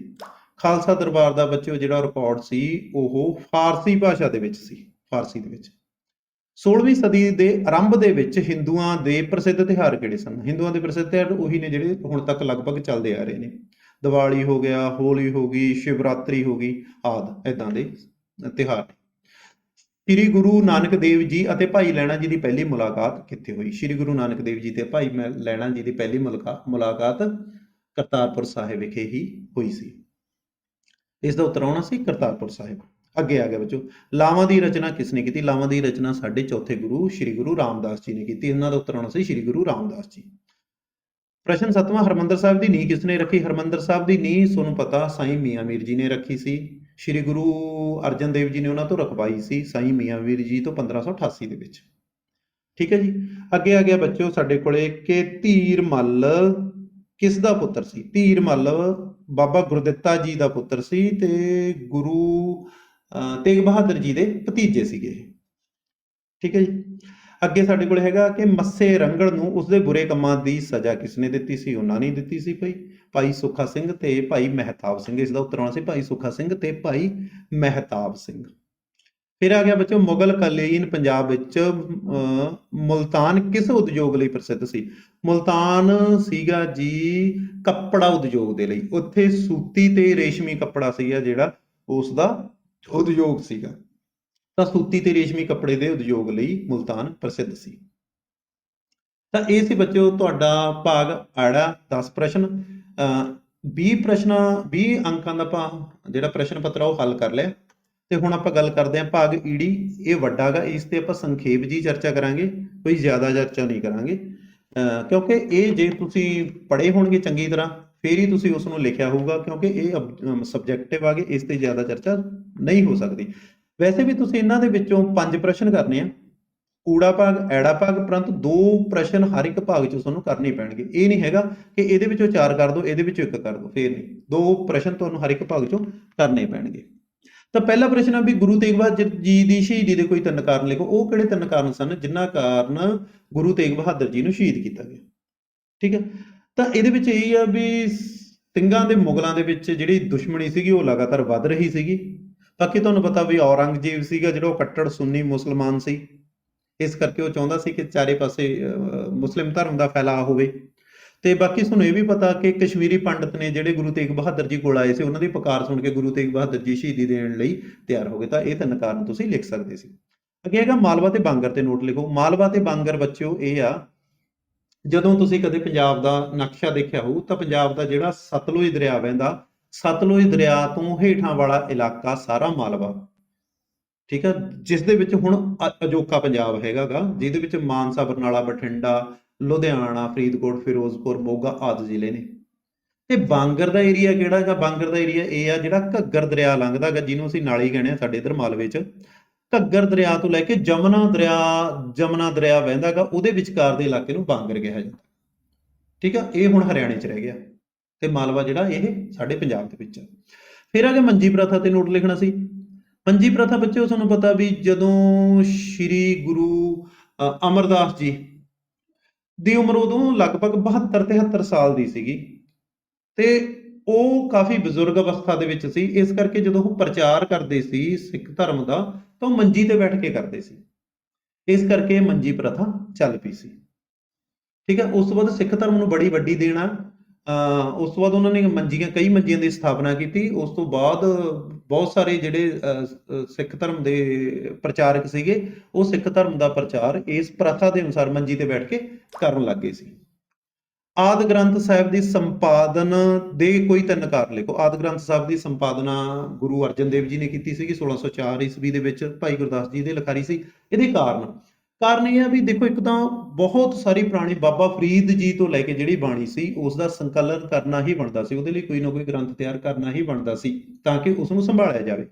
ਖਾਲਸਾ ਦਰਬਾਰ ਦਾ ਬੱਚਿਓ ਜਿਹੜਾ ਰਿਕਾਰਡ ਸੀ ਉਹ ਫਾਰਸੀ ਭਾਸ਼ਾ ਦੇ ਵਿੱਚ ਸੀ, ਫਾਰਸੀ ਦੇ ਵਿੱਚ। 16ਵੀਂ ਸਦੀ ਦੇ ਆਰੰਭ ਦੇ ਵਿੱਚ ਹਿੰਦੂਆਂ ਦੇ ਪ੍ਰਸਿੱਧ ਤਿਉਹਾਰ ਕਿਹੜੇ ਸਨ? ਹਿੰਦੂਆਂ ਦੇ ਪ੍ਰਸਿੱਧ ਤਿਉਹਾਰ ਉਹੀ ਨੇ ਜਿਹੜੇ ਹੁਣ ਤੱਕ ਲਗਭਗ ਚੱਲਦੇ ਆ ਰਹੇ ਨੇ। ਦੀਵਾਲੀ ਹੋ ਗਿਆ, ਹੋਲੀ ਹੋ ਗਈ, ਸ਼ਿਵਰਾਤਰੀ ਹੋ ਗਈ, ਆਦ ਇਦਾਂ ਦੇ ਤਿਉਹਾਰ ਸ੍ਰੀ ਗੁਰੂ ਨਾਨਕ ਦੇਵ ਜੀ ਅਤੇ ਭਾਈ ਲੈਣਾ ਜੀ ਦੀ ਪਹਿਲੀ ਮੁਲਾਕਾਤ ਕਿੱਥੇ ਹੋਈ? ਸ੍ਰੀ ਗੁਰੂ ਨਾਨਕ ਦੇਵ ਜੀ ਤੇ ਭਾਈ ਮੈਂ- ਲੈਣਾ ਜੀ ਦੀ ਪਹਿਲੀ ਮੁਲਾਕਾ- ਮੁਲਾਕਾਤ ਕਰਤਾਰਪੁਰ ਸਾਹਿਬ ਵਿਖੇ ਹੀ ਹੋਈ ਸੀ। ਇਸ ਦਾ ਉੱਤਰ ਆਉਣਾ ਸੀ ਕਰਤਾਰਪੁਰ ਸਾਹਿਬ। ਅੱਗੇ ਆ ਗਿਆ ਬੱਚੋ। ਲਾਵਾਂ ਦੀ ਰਚਨਾ ਕਿਸ ਨੇ ਕੀਤੀ? ਲਾਵਾਂ ਦੀ ਰਚਨਾ ਸਾਡੇ ਚੌਥੇ ਗੁਰੂ ਸ੍ਰੀ ਗੁਰੂ ਰਾਮਦਾਸ ਜੀ ਨੇ ਕੀਤੀ। ਇਹਨਾਂ ਦਾ ਉੱਤਰ ਆਉਣਾ ਸੀ ਸ੍ਰੀ ਗੁਰੂ ਰਾਮਦਾਸ ਜੀ। ਪ੍ਰਸ਼ਨ ਸਤਵਾਂ ਹਰਮੰਦਰ ਸਾਹਿਬ ਦੀ ਨੀਂਹ ਕਿਸ ਰੱਖੀ? ਹਰਮੰਦਰ ਸਾਹਿਬ ਦੀ ਨੀਂਹ ਤੁਹਾਨੂੰ ਪਤਾ ਸਾਈਂ ਮੀਆਂ ਮੀਰ ਜੀ ਨੇ ਰੱਖੀ ਸੀ। ਸ੍ਰੀ ਗੁਰੂ ਅਰਜਨ ਦੇਵ ਜੀ ਨੇ ਉਹਨਾਂ ਤੋਂ ਰਖਵਾਈ ਸੀ ਸਾਈਂ ਮੀਆਂ ਮੀਰ ਜੀ ਤੋਂ 1588 ਦੇ ਵਿੱਚ। ਠੀਕ ਹੈ ਜੀ? ਅੱਗੇ ਆ ਗਿਆ ਬੱਚਿਓ ਸਾਡੇ ਕੋਲੇ ਕਿ ਧੀਰ ਮੱਲ ਕਿਸ ਦਾ ਪੁੱਤਰ ਸੀ? ਧੀਰ ਮੱਲ ਬਾਬਾ ਗੁਰਦਿੱਤਾ ਜੀ ਦਾ ਪੁੱਤਰ ਸੀ ਤੇ ਗੁਰੂ ਅਹ, ਤੇਗ ਬਹਾਦਰ ਜੀ ਦੇ ਭਤੀਜੇ ਸੀਗੇ। ਠੀਕ ਹੈ ਜੀ? ਅੱਗੇ ਸਾਡੇ ਕੋਲ ਹੈਗਾ ਕਿ ਮੱਸੇ ਰੰਗੜ ਨੂੰ ਉਸਦੇ ਬੁਰੇ ਕੰਮਾਂ ਦੀ ਸਜ਼ਾ ਕਿਸਨੇ ਦਿੱਤੀ ਸੀ? ਉਹਨਾਂ ਨੇ ਦਿੱਤੀ ਸੀ ਭਾਈ। ਭਾਈ ਸੁੱਖਾ ਸਿੰਘ ਤੇ ਭਾਈ ਮਹਿਤਾਬ ਸਿੰਘ। ਇਸ ਦਾ ਉੱਤਰ ਆਉਣਾ ਸੀ ਭਾਈ ਸੁੱਖਾ ਸਿੰਘ ਤੇ ਭਾਈ ਮਹਿਤਾਬ ਸਿੰਘ। ਫਿਰ ਆ ਗਿਆ ਬੱਚੋ ਮੁਗਲ ਕਾਲੀਨ ਪੰਜਾਬ ਵਿੱਚ ਮੁਲਤਾਨ ਕਿਸ ਉਦਯੋਗ ਲਈ ਪ੍ਰਸਿੱਧ ਸੀ? ਮੁਲਤਾਨ ਸੀਗਾ ਜੀ ਕੱਪੜਾ ਉਦਯੋਗ ਦੇ ਲਈ। ਉੱਥੇ ਸੂਤੀ ਤੇ ਰੇਸ਼ਮੀ ਕੱਪੜਾ ਸੀਗਾ ਜਿਹੜਾ ਉਸ ਦਾ ਉਦਯੋਗ ਸੀਗਾ। ਤਾਂ ਸੂਤੀ ਤੇ ਰੇਸ਼ਮੀ ਕੱਪੜੇ ਦੇ ਉਦਯੋਗ ਲਈ ਮੁਲਤਾਨ ਪ੍ਰਸਿੱਧ ਸੀ। ਤਾਂ ਇਹ ਸੀ ਬੱਚਿਓ ਤੁਹਾਡਾ ਭਾਗ ਆੜਾ 10 ਪ੍ਰਸ਼ਨ। 20 ਪ੍ਰਸ਼ਨਾਂ 20 ਅੰਕਾਂ ਦਾ ਆਪਾਂ ਜਿਹੜਾ ਪ੍ਰਸ਼ਨ ਪੱਤਰ ਆ ਉਹ ਹੱਲ ਕਰ ਲਿਆ। ਤੇ ਹੁਣ ਆਪਾਂ ਗੱਲ ਕਰਦੇ ਹਾਂ ਭਾਗ ਈੜੀ ਇਹ ਵੱਡਾ ਗਾ, ਇਸ ਤੇ ਆਪਾਂ ਸੰਖੇਪ ਜੀ ਚਰਚਾ ਕਰਾਂਗੇ, ਕੋਈ ਜ਼ਿਆਦਾ ਚਰਚਾ ਨਹੀਂ ਕਰਾਂਗੇ। ਅਹ ਕਿਉਂਕਿ ਇਹ ਜੇ ਤੁਸੀਂ ਪੜ੍ਹੇ ਹੋਣਗੇ ਚੰਗੀ ਤਰ੍ਹਾਂ, ਫੇਰ ਹੀ ਤੁਸੀਂ ਉਸ ਨੂੰ ਲਿਖਿਆ ਹੋਊਗਾ, ਕਿਉਂਕਿ ਇਹ ਸਬਜੈਕਟਿਵ ਆਗੇ ਇਸ ਤੇ ਜ਼ਿਆਦਾ ਚਰਚਾ ਨਹੀਂ ਹੋ ਸਕਦੀ। ਵੈਸੇ ਵੀ ਤੁਸੀਂ ਇਹਨਾਂ ਦੇ ਵਿੱਚੋਂ ਪੰਜ ਪ੍ਰਸ਼ਨ ਕਰਨੇ ਆ। ਕੂੜਾ ਭਾਗ, ਐੜਾ ਭਾਗ ਪਰੰਤੂ ਦੋ ਪ੍ਰਸ਼ਨ ਹਰ ਇੱਕ ਭਾਗ ਚ ਤੁਹਾਨੂੰ ਕਰਨੇ ਪੈਣਗੇ। ਇਹ ਨਹੀਂ ਹੈਗਾ ਕਿ ਇਹਦੇ ਵਿੱਚੋਂ ਚਾਰ ਕਰ ਦਿਓ ਇਹਦੇ ਵਿੱਚੋਂ ਇੱਕ ਕਰ ਦਿਓ ਫੇਰ ਨਹੀਂ। ਦੋ ਪ੍ਰਸ਼ਨ ਤੁਹਾਨੂੰ ਹਰ ਇੱਕ ਭਾਗ ਚੋਂ ਕਰਨੇ ਪੈਣਗੇ। ਤਾਂ ਪਹਿਲਾ ਪ੍ਰਸ਼ਨ ਆ ਵੀ ਗੁਰੂ ਤੇਗ ਬਹਾਦਰ ਜੀ ਦੀ ਸ਼ਹੀਦੀ ਦੇ ਕੋਈ ਤਿੰਨ ਕਾਰਨ ਲਿਖੋ। ਉਹ ਕਿਹੜੇ ਤਿੰਨ ਕਾਰਨ ਸਨ ਜਿਨ੍ਹਾਂ ਕਾਰਨ ਗੁਰੂ ਤੇਗ ਬਹਾਦਰ ਜੀ ਨੂੰ ਸ਼ਹੀਦ ਕੀਤਾ ਗਿਆ? ਠੀਕ ਹੈ ਤਾਂ ਇਹਦੇ ਵਿੱਚ ਇਹ ਆ ਵੀ ਸਿੰਘਾਂ ਦੇ ਮੁਗਲਾਂ ਦੇ ਵਿੱਚ ਜਿਹੜੀ ਦੁਸ਼ਮਣੀ ਸੀਗੀ ਉਹ ਲਗਾਤਾਰ ਵੱਧ ਰਹੀ ਸੀਗੀ। ਬਾਕੀ ਤੁਹਾਨੂੰ ਪਤਾ ਵੀ ਔਰੰਗਜ਼ੇਬ ਸੀਗਾ ਜਿਹੜਾ ਉਹ ਕੱਟੜ ਸੁੰਨੀ ਮੁਸਲਮਾਨ ਸੀ? ਇਸ ਕਰਕੇ ਉਹ ਚਾਹੁੰਦਾ ਸੀ ਕਿ ਚਾਰੇ ਪਾਸੇ ਮੁਸਲਿਮ ਧਰਮ ਦਾ ਫੈਲਾਅ ਹੋਵੇ। ਤੇ ਬਾਕੀ ਤੁਹਾਨੂੰ ਇਹ ਵੀ ਪਤਾ ਕਿ ਕਸ਼ਮੀਰੀ ਪੰਡਤ ਨੇ ਜਿਹੜੇ ਗੁਰੂ ਤੇਗ ਬਹਾਦਰ ਜੀ ਕੋਲ ਆਏ ਸੀ, ਉਹਨਾਂ ਦੀ ਪੁਕਾਰ ਸੁਣ ਕੇ ਗੁਰੂ ਤੇਗ ਬਹਾਦਰ ਜੀ ਸ਼ਹੀਦੀ ਦੇਣ ਲਈ ਤਿਆਰ ਹੋ ਗਏ। ਤਾਂ ਇਹ ਤਿੰਨ ਕਾਰਨ ਤੁਸੀਂ ਲਿਖ ਸਕਦੇ ਸੀ। ਅੱਗੇ ਹੈਗਾ ਮਾਲਵਾ ਤੇ ਬਾਂਗਰ ਤੇ ਨੋਟ ਲਿਖੋ। ਮਾਲਵਾ ਤੇ ਬਾਂਗਰ ਬੱਚਿਓ, ਇਹ ਆ, ਜਦੋਂ ਤੁਸੀਂ ਕਦੇ ਪੰਜਾਬ ਦਾ ਨਕਸ਼ਾ ਦੇਖਿਆ ਹੋਊ, ਤਾਂ ਪੰਜਾਬ ਦਾ ਜਿਹੜਾ ਸਤਲੁਜ ਦਰਿਆ ਵਹਿੰਦਾ ਸਤਲੁਜ ਦਰਿਆ ਤੋਂ ਹੇਠਾਂ ਵਾਲਾ ਇਲਾਕਾ ਸਾਰਾ ਮਾਲਵਾ। ਠੀਕ ਆ? ਜਿਸ ਦੇ ਵਿੱਚ ਹੁਣ ਅਜੋਕਾ ਪੰਜਾਬ ਹੈਗਾਗਾ, ਜਿਹਦੇ ਵਿੱਚ ਮਾਨਸਾ, ਬਰਨਾਲਾ, ਬਠਿੰਡਾ, ਲੁਧਿਆਣਾ, ਫਰੀਦਕੋਟ, ਫਿਰੋਜ਼ਪੁਰ, ਮੋਗਾ ਆਦਿ ਜ਼ਿਲ੍ਹੇ ਨੇ। ਤੇ ਬਾਂਗਰ ਦਾ ਏਰੀਆ ਕਿਹੜਾ ਹੈਗਾ? ਬਾਂਗਰ ਦਾ ਏਰੀਆ ਇਹ ਆ ਜਿਹੜਾ ਘੱਗਰ ਦਰਿਆ ਲੰਘਦਾ ਹੈਗਾ ਜਿਹਨੂੰ ਅਸੀਂ ਨਾਲੀ ਕਹਿੰਦੇ ਆ ਸਾਡੇ ਇਧਰ ਮਾਲਵੇ 'ਚ। ਘੱਗਰ ਦਰਿਆ ਤੋਂ ਲੈ ਕੇ ਜਮਨਾ ਦਰਿਆ ਜਮਨਾ ਦਰਿਆ ਵਹਿੰਦਾ ਵਹਿੰਦਾਗਾ, ਉਹਦੇ ਵਿਚਕਾਰ ਦੇ ਇਲਾਕੇ ਨੂੰ ਬਾਂਗਰ ਕਿਹਾ ਜਾਂਦਾ। ਠੀਕ ਆ? ਇਹ ਹੁਣ ਹਰਿਆਣੇ 'ਚ ਰਹਿ ਗਿਆ। ਤੇ ਮਾਲਵਾ ਜਿਹੜਾ ਇਹ ਸਾਡੇ ਪੰਜਾਬ ਦੇ ਵਿੱਚ ਆ। ਫਿਰ ਆ ਗਿਆ ਮੰਜੀ ਪ੍ਰਥਾ ਤੇ ਨੋਟ ਲਿਖਣਾ ਸੀ। ਮੰਜੀ ਪ੍ਰਥਾ ਬੱਚਿਓ ਤੁਹਾਨੂੰ ਪਤਾ ਵੀ ਜਦੋਂ ਸ੍ਰੀ ਗੁਰੂ ਅਮਰਦਾਸ ਜੀ ਦੀ ਉਮਰ ਉਦੋਂ ਲਗਭਗ 72 73 ਸਾਲ ਦੀ ਸੀਗੀ ਤੇ ਉਹ ਕਾਫੀ ਬਜ਼ੁਰਗ ਅਵਸਥਾ ਦੇ ਵਿੱਚ ਸੀ। ਇਸ ਕਰਕੇ ਜਦੋਂ ਉਹ ਪ੍ਰਚਾਰ ਕਰਦੇ ਸੀ ਸਿੱਖ ਧਰਮ ਦਾ, ਤਾਂ ਉਹ ਮੰਜੀ ਤੇ ਬੈਠ ਕੇ ਕਰਦੇ ਸੀ। ਇਸ ਕਰਕੇ ਮੰਜੀ ਪ੍ਰਥਾ ਚੱਲ ਪਈ ਸੀ। ਠੀਕ ਹੈ ਉਸ ਤੋਂ ਬਾਅਦ ਸਿੱਖ ਧਰਮ ਨੂੰ ਬੜੀ ਵੱਡੀ ਦੇਣਾ ਅਹ ਉਸ ਤੋਂ ਬਾਅਦ ਉਹਨਾਂ ਨੇ ਮੰਜੀਆਂ ਕਈ ਮੰਜੀਆਂ ਦੀ ਸਥਾਪਨਾ ਕੀਤੀ। ਉਸ ਤੋਂ ਬਾਅਦ ਬਹੁਤ ਸਾਰੇ ਜਿਹੜੇ ਅਹ, ਸਿੱਖ ਧਰਮ ਦੇ ਪ੍ਰਚਾਰਕ ਸੀਗੇ ਉਹ ਸਿੱਖ ਧਰਮ ਦਾ ਪ੍ਰਚਾਰ ਇਸ ਪ੍ਰਥਾ ਦੇ ਅਨੁਸਾਰ ਮੰਜੀ ਤੇ ਬੈਠ ਕੇ ਕਰਨ ਲੱਗ ਗਏ ਸੀ। ਆਦ ਗ੍ਰੰਥ ਸਾਹਿਬ ਦੀ ਸੰਪਾਦਨ ਦੇ ਕੋਈ ਤਿੰਨ ਕਾਰ ਲਿਖੋ। ਆਦ ਗ੍ਰੰਥ ਸਾਹਿਬ ਦੀ ਸੰਪਾਦਨਾ ਗੁਰੂ ਅਰਜਨ ਦੇਵ ਜੀ ਨੇ ਕੀਤੀ ਸੀਗੀ 1604 ਈਸਵੀ ਦੇ ਵਿੱਚ ਭਾਈ ਗੁਰਦਾਸ ਜੀ ਦੇ ਲਿਖਾਰੀ ਸੀ। ਇਹਦੇ ਕਾਰਨ ਕਾਰਨ ਇਹ ਆ ਵੀ ਦੇਖੋ ਇੱਕ ਤਾਂ ਬਹੁਤ ਸਾਰੀ ਪੁਰਾਣੀ ਬਾਬਾ ਫਰੀਦ ਜੀ ਤੋਂ ਲੈ ਕੇ ਜਿਹੜੀ ਬਾਣੀ ਸੀ ਉਸ ਦਾ ਸੰਕਲਨ ਕਰਨਾ ਹੀ ਬਣਦਾ ਸੀ ਉਹਦੇ ਲਈ ਕੋਈ ਨਾ ਕੋਈ ਗ੍ਰੰਥ ਤਿਆਰ ਕਰਨਾ ਹੀ ਬਣਦਾ ਸੀ ਤਾਂ ਕਿ ਉਸ ਨੂੰ ਸੰਭਾਲਿਆ ਜਾਵੇ।